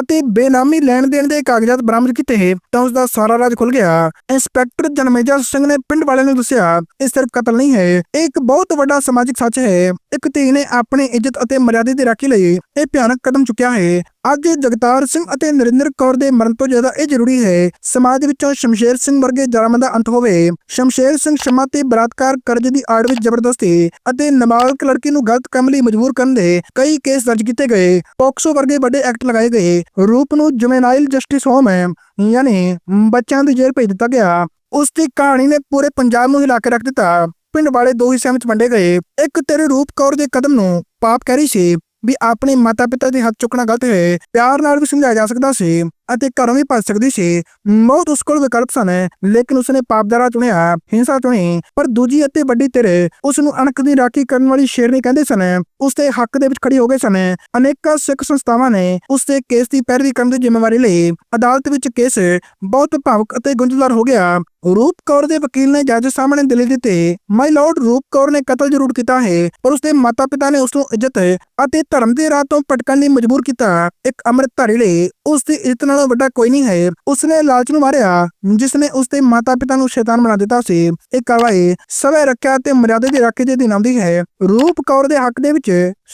[SPEAKER 1] ਅਤੇ ਬੇਨਾਮੀ ਲੈਣ ਦੇਣ ਦੇ ਕਾਗਜ਼ਾਤ ਬਰਾਮਦ ਕੀਤੇ, ਤਾਂ ਉਸ ਦਾ ਸਾਰਾ ਰਾਜ ਖੁੱਲ ਗਿਆ। ਇੰਸਪੈਕਟਰ ਜਨਮੇਜਾ ਸਿੰਘ ਨੇ ਪਿੰਡ ਵਾਲਿਆਂ ਨੂੰ ਦੱਸਿਆ, ਇਹ ਸਿਰਫ ਕਤਲ ਨਹੀਂ ਹੈ, ਇਹ ਇੱਕ ਬਹੁਤ ਵੱਡਾ ਸਮਾਜਿਕ ਸੱਚ ਹੈ। ਇੱਕ ਧੀ ਨੇ ਆਪਣੀ ਇੱਜ਼ਤ ਅਤੇ ਮਰਿਆਦਾ ਦੀ ਰਾਖੀ ਲਈ ਇਹ ਭਿਆਨਕ ਕਦਮ ਚੁੱਕਿਆ ਹੈ। ਅੱਜ ਜਗਤਾਰ ਸਿੰਘ ਅਤੇ ਨਰਿੰਦਰ ਕੌਰ ਦੇ ਮਰਨ ਤੋਂ ਜ਼ਿਆਦਾ ਇਹ ਜ਼ਰੂਰੀ ਹੈ, ਸਮਾਜ ਵਿੱਚੋਂ ਸ਼ਮਸ਼ੇਰ ਸਿੰਘ ਵਰਗੇ ਜਰਮਾਂ ਦਾ ਅੰਤ ਹੋਵੇ। ਸ਼ਮਸ਼ੇਰ ਸਿੰਘ ਸ਼ਮਾ ਤੇ ਬਲਾਤਕਾਰ ਕਰਜ਼ ਦੀ ਆੜ ਵਿੱਚ ਜ਼ਬਰਦਸਤੀ ਅਤੇ ਨਾਬਾਲਗ ਲੜਕੀ ਨੂੰ ਗਲਤ ਕੰਮ ਲਈ ਮਜਬੂਰ ਕਰਨ ਦੇ ਕਈ ਕੇਸ ਦਰਜ ਕੀਤੇ ਗਏ। ਪੋਕਸੋ ਵਰਗੇ ਵੱਡੇ ਐਕਟ ਲਗਾਏ ਗਏ। ਰੂਪ ਨੂੰ ਜੁਵੇਨਾਈਲ ਜਸਟਿਸ ਹੋਮ ਹੈ, ਯਾਨੀ ਬੱਚਿਆਂ ਦੀ ਜੇਲ੍ਹ ਭੇਜ ਦਿੱਤਾ ਗਿਆ। ਉਸ ਦੀ ਕਹਾਣੀ ਨੇ ਪੂਰੇ ਪੰਜਾਬ ਨੂੰ ਹਿਲਾ ਕੇ ਰੱਖ ਦਿੱਤਾ। ਪਿੰਡ ਵਾਲੇ ਦੋ ਹਿੱਸਿਆਂ ਵਿੱਚ ਵੰਡੇ ਗਏ। ਇੱਕ ਤੇਰੇ ਰੂਪ ਕੌਰ ਦੇ ਕਦਮ ਨੂੰ ਪਾਪ ਕਹਿ ਰਹੀ ਸੀ ਵੀ ਆਪਣੇ ਮਾਤਾ-ਪਿਤਾ ਦੇ ਹੱਥ ਚੁੱਕਣਾ ਗਲਤ ਹੈ। ਪਿਆਰ ਨਾਲ ਵੀ ਸਮਝਾਇਆ ਜਾ ਸਕਦਾ ਸੀ। ਅਤੇ ਘਰੋਂ ਵੀ ਭੱਜ ਸਕਦੀ ਸੀ। ਮੌਤ ਉਸ ਕੋਲ ਵਿਕਲਪ ਸਨ, ਲੇਕਿਨ ਉਸਨੇ ਪਾਪ ਚੁਣਿਆ, ਹਿੰਸਾ ਚੁਣੀ, ਪਰ ਦੂਜੀ ਅਤੇ ਵੱਡੀ ਧਿਰ ਉਸ ਨੂੰ ਅਣਖ ਦੀ ਰਾਖੀ ਕਰਨ ਵਾਲੀ ਸ਼ੇਰਨੀ ਕਹਿੰਦੇ ਸਨ। ਉਸ ਦੇ ਹੱਕ ਦੇ ਵਿੱਚ ਖੜੀ ਹੋ ਗਏ ਸਨ। ਅਨੇਕਾਂ ਸਿੱਖ ਸੰਸਥਾਵਾਂ ਨੇ ਉਸ ਦੇ ਕੇਸ ਦੀ ਪੈਰਵੀ ਕਰਨ ਦੀ ਜ਼ਿੰਮੇਵਾਰੀ ਲਈ ਅਦਾਲਤ ਵਿੱਚ ਕੇਸ ਬਹੁਤ ਭਾਵੁਕ ਅਤੇ ਗੁੰਝਲਦਾਰ ਹੋ ਗਿਆ। ਰੂਪ ਕੌਰ ਦੇ ਵਕੀਲ ਨੇ ਜੱਜ ਸਾਹਮਣੇ ਦਲੀਲ ਦਿੱਤੀ ਮਾਈ ਲਾਰਡ ਰੂਪ ਕੌਰ ਨੇ ਕਤਲ ਜ਼ਰੂਰ ਕੀਤਾ ਹੈ, ਪਰ ਉਸਦੇ ਮਾਤਾ-ਪਿਤਾ ਨੇ ਉਸ ਨੂੰ ਇੱਜ਼ਤ ਅਤੇ ਧਰਮ ਦੇ ਰਾਹ ਤੋਂ ਭਟਕਣ ਲਈ ਮਜਬੂਰ ਕੀਤਾ। ਇੱਕ ਅੰਮ੍ਰਿਤਧਾਰੀ ਲਈ ਉਸ ਦੀ ਇੱਜ਼ਤ ਨਾਲੋਂ ਵੱਡਾ ਕੋਈ ਨਹੀਂ ਹੈ। ਉਸਨੇ ਲਾਲਚ ਨੂੰ ਮਾਰਿਆ ਜਿਸ ਨੇ ਉਸਦੇ ਮਾਤਾ-ਪਿਤਾ ਨੂੰ ਸ਼ੈਤਾਨ ਬਣਾ ਦਿੱਤਾ ਸੀ। ਇਹ ਕਾਰਵਾਈ ਸਵੈ ਰੱਖਿਆ ਤੇ ਮਰਿਆਦਾ ਦੀ ਰਾਖੀ ਦੇ ਦਿਨ ਆਉਂਦੀ ਹੈ। ਰੂਪ ਕੌਰ ਦੇ ਹੱਕ ਦੇ ਵਿੱਚ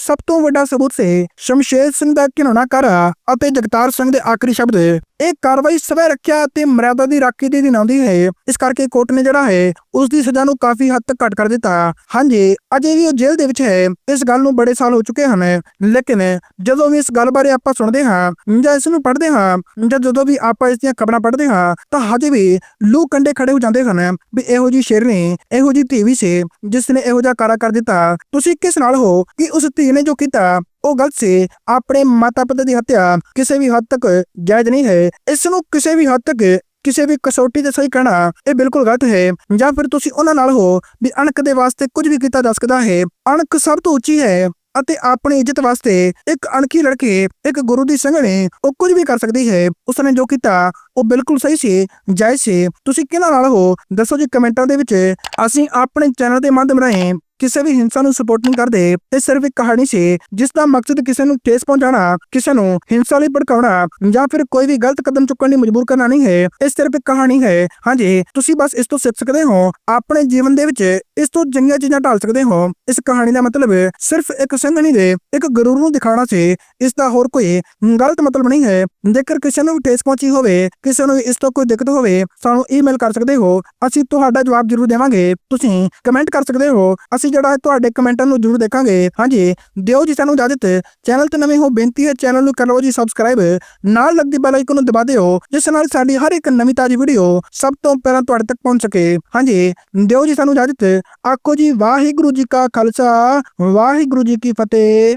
[SPEAKER 1] ਸਭ ਤੋਂ ਵੱਡਾ ਸਬੂਤ ਸੀ, ਸ਼ਮਸ਼ੇਰ ਸਿੰਘ ਦਾ ਘਿਨਾਉਣਾ ਕਰ ਅਤੇ ਜਗਤਾਰ ਸਿੰਘ ਦੇ ਆਖਰੀ ਸ਼ਬਦ। ਇਹ ਕਾਰਵਾਈ ਸਵੈ ਰੱਖਿਆ ਤੇ ਮਰਿਆਦਾ ਦੀ ਰਾਖੀ ਦੇ ਅਧੀਨ ਆਉਂਦੀ ਹੈ। ਇਸ ਕਰਕੇ ਕੋਰਟ ਨੇ ਜਿਹੜਾ ਹੈ ਉਸ ਦੀ ਸਜ਼ਾ ਨੂੰ ਕਾਫੀ ਹੱਦ ਤੱਕ ਘੱਟ ਕਰ ਦਿੱਤਾ। ਹਾਂਜੀ, ਅਜੇ ਵੀ ਉਹ ਜੇਲ੍ਹ ਦੇ ਵਿੱਚ ਹੈ। ਇਸ ਗੱਲ ਨੂੰ ਬੜੇ ਸਾਲ ਹੋ ਚੁੱਕੇ ਹਨ। ਲੇਕਿਨ ਜਦੋਂ ਵੀ ਇਸ ਗੱਲ ਬਾਰੇ ਆਪਾਂ ਸੁਣਦੇ ਹਾਂ ਜਾਂ ਇਸ ਨੂੰ ਪੜ੍ਹਦੇ ਹਾਂ ਜਾਂ ਜਦੋਂ ਵੀ ਆਪਾਂ ਇਸ ਦੀਆਂ ਖਬਰਾਂ ਪੜ੍ਹਦੇ ਹਾਂ, ਤਾਂ ਹਜੇ ਵੀ ਲੂ ਕੰਡੇ ਖੜੇ ਹੋ ਜਾਂਦੇ ਹਨ ਵੀ ਇਹੋ ਜੀ ਸ਼ੇਰਨੀ ਇਹੋ ਜੀ ਧੀ ਵੀ ਸੀ, ਜਿਸ ਨੇ ਇਹੋ ਜਿਹਾ ਕਾਰਾ ਕਰ ਦਿੱਤਾ। ਤੁਸੀਂ ਕਿਸ ਨਾਲ ਹੋ ਕਿ ਉਸ ਧੀ ਨੇ ਜੋ ਕੀਤਾ, ਉਹ ਗਲਤ ਸੀ? ਆਪਣੇ ਮਾਤਾ ਪਿਤਾ ਦੀ ਹੱਤਿਆ ਕਿਸੇ ਵੀ ਹੱਦ ਤੱਕ ਜਾਇਜ਼ ਨਹੀਂ ਹੈ। ਇਸ ਨੂੰ ਕਿਸੇ ਵੀ ਹੱਦ ਤੱਕ ਕਿਸੇ ਵੀ ਕਸੌਟੀ ਤੇ ਸਹੀ ਕਹਿਣਾ, ਇਹ ਬਿਲਕੁਲ ਗਲਤ ਹੈ। ਜਾਂ ਫਿਰ ਤੁਸੀਂ ਉਹਨਾਂ ਨਾਲ ਹੋ ਵੀ ਅਣਖ ਦੇ ਵਾਸਤੇ ਕੁਝ ਵੀ ਕੀਤਾ ਜਾ ਸਕਦਾ ਹੈ। ਅਣਖ ਸਭ ਤੋਂ ਉੱਚੀ ਹੈ। ਅਤੇ ਆਪਣੀ ਇੱਜ਼ਤ ਵਾਸਤੇ ਇੱਕ ਅਣਖੀ ਲੜਕੇ, ਇੱਕ ਗੁਰੂ ਦੀ ਸੰਗਣੀ, ਉਹ ਕੁਝ ਵੀ ਕਰ ਸਕਦੀ ਹੈ। ਉਸਨੇ ਜੋ ਕੀਤਾ, ਉਹ ਬਿਲਕੁਲ ਸਹੀ ਸੀ, ਜਾਇਜ਼ ਸੀ। ਤੁਸੀਂ ਕਿਹਨਾਂ ਨਾਲ ਹੋ? ਦੱਸੋ ਜੀ ਕਮੈਂਟਾਂ ਦੇ ਵਿੱਚ। ਅਸੀਂ ਆਪਣੇ ਚੈਨਲ ਦੇ ਮਾਧਿਅਮ ਰਾਹੀਂ ਕਿਸੇ ਵੀ ਹਿੰਸਾ ਨੂੰ ਸਪੋਰਟ ਨਹੀਂ ਕਰਦੇ, ਇਹ ਸਿਰਫ ਇੱਕ ਕਹਾਣੀ ਸੀ, ਜਿਸ ਦਾ ਮਕਸਦ ਕਿਸੇ ਨੂੰ ਠੇਸ ਪਹੁੰਚਾਉਣਾ, ਕਿਸੇ ਨੂੰ ਹਿੰਸਾ ਲਈ ਭੜਕਾਉਣਾ, ਜਾਂ ਫਿਰ ਕੋਈ ਵੀ ਗਲਤ ਕਦਮ ਚੁੱਕਣ ਲਈ ਮਜਬੂਰ ਕਰਨਾ ਨਹੀਂ ਹੈ, ਇਹ ਸਿਰਫ ਇੱਕ ਕਹਾਣੀ ਹੈ। ਹਾਂਜੀ, ਤੁਸੀਂ ਬਸ ਇਸ ਤੋਂ ਸਿੱਖ ਸਕਦੇ ਹੋ, ਆਪਣੇ ਜੀਵਨ ਦੇ ਵਿੱਚ ਇਸ ਤੋਂ ਚੰਗੀਆਂ ਚੀਜ਼ਾਂ ਢਾਲ ਸਕਦੇ ਹੋ। ਇਸ ਕਹਾਣੀ ਦਾ ਮਤਲਬ ਸਿਰਫ ਇੱਕ ਸੰਗਣੀ ਦੇ, ਇੱਕ ਗੁਰੂ ਨੂੰ ਦਿਖਾਉਣਾ ਸੀ, ਇਸ ਦਾ ਹੋਰ ਕੋਈ ਗਲਤ ਮਤਲਬ ਨਹੀਂ ਹੈ। ਜੇਕਰ ਕਿਸੇ ਨੂੰ ਵੀ ਠੇਸ ਪਹੁੰਚੀ ਹੋਵੇ, ਕਿਸੇ ਨੂੰ ਇਸ ਤੋਂ ਕੋਈ ਦਿੱਕਤ ਹੋਵੇ, ਸਾਨੂੰ ਈਮੇਲ ਕਰ ਸਕਦੇ ਹੋ, ਅਸੀਂ ਤੁਹਾਡਾ ਜਵਾਬ ਜ਼ਰੂਰ ਦੇਵਾਂਗੇ। ਤੁਸੀਂ ਕਮੈਂਟ ਕਰ ਸਕਦੇ ਹੋ, ਅਸੀਂ ਜਿਹੜਾ ਤੁਹਾਡੇ ਕਮੈਂਟਾਂ ਨੂੰ ਜ਼ਰੂਰ ਦੇਖਾਂਗੇ। ਹਾਂਜੀ, ਦਿਓ ਜੀ ਸਾਨੂੰ ਇਜਾਜ਼ਤ। ਚੈਨਲ ਤੇ ਨਵੇਂ ਹੋ, ਬੇਨਤੀ ਹੈ ਚੈਨਲ ਨੂੰ ਕਰ ਲਓ ਜੀ ਸਬਸਕ੍ਰਾਈਬ। ਨਾਲ ਲੱਗਦੀ ਬੈਲ ਆਈਕਨ ਨੂੰ ਦਬਾ ਦਿਓ, ਜਿਸ ਨਾਲ ਸਾਡੀ ਹਰ ਇੱਕ ਨਵੀਂ ਤਾਜ਼ੀ ਵੀਡੀਓ ਸਭ ਤੋਂ ਪਹਿਲਾਂ ਤੁਹਾਡੇ ਤੱਕ ਪਹੁੰਚ ਸਕੇ। ਹਾਂਜੀ, ਦਿਓ ਜੀ ਸਾਨੂੰ ਇਜਾਜ਼ਤ। ਆਖੋ ਜੀ ਵਾਹਿਗੁਰੂ ਜੀ ਕਾ ਖਾਲਸਾ, ਵਾਹਿਗੁਰੂ ਜੀ ਕੀ ਫਤਿਹ।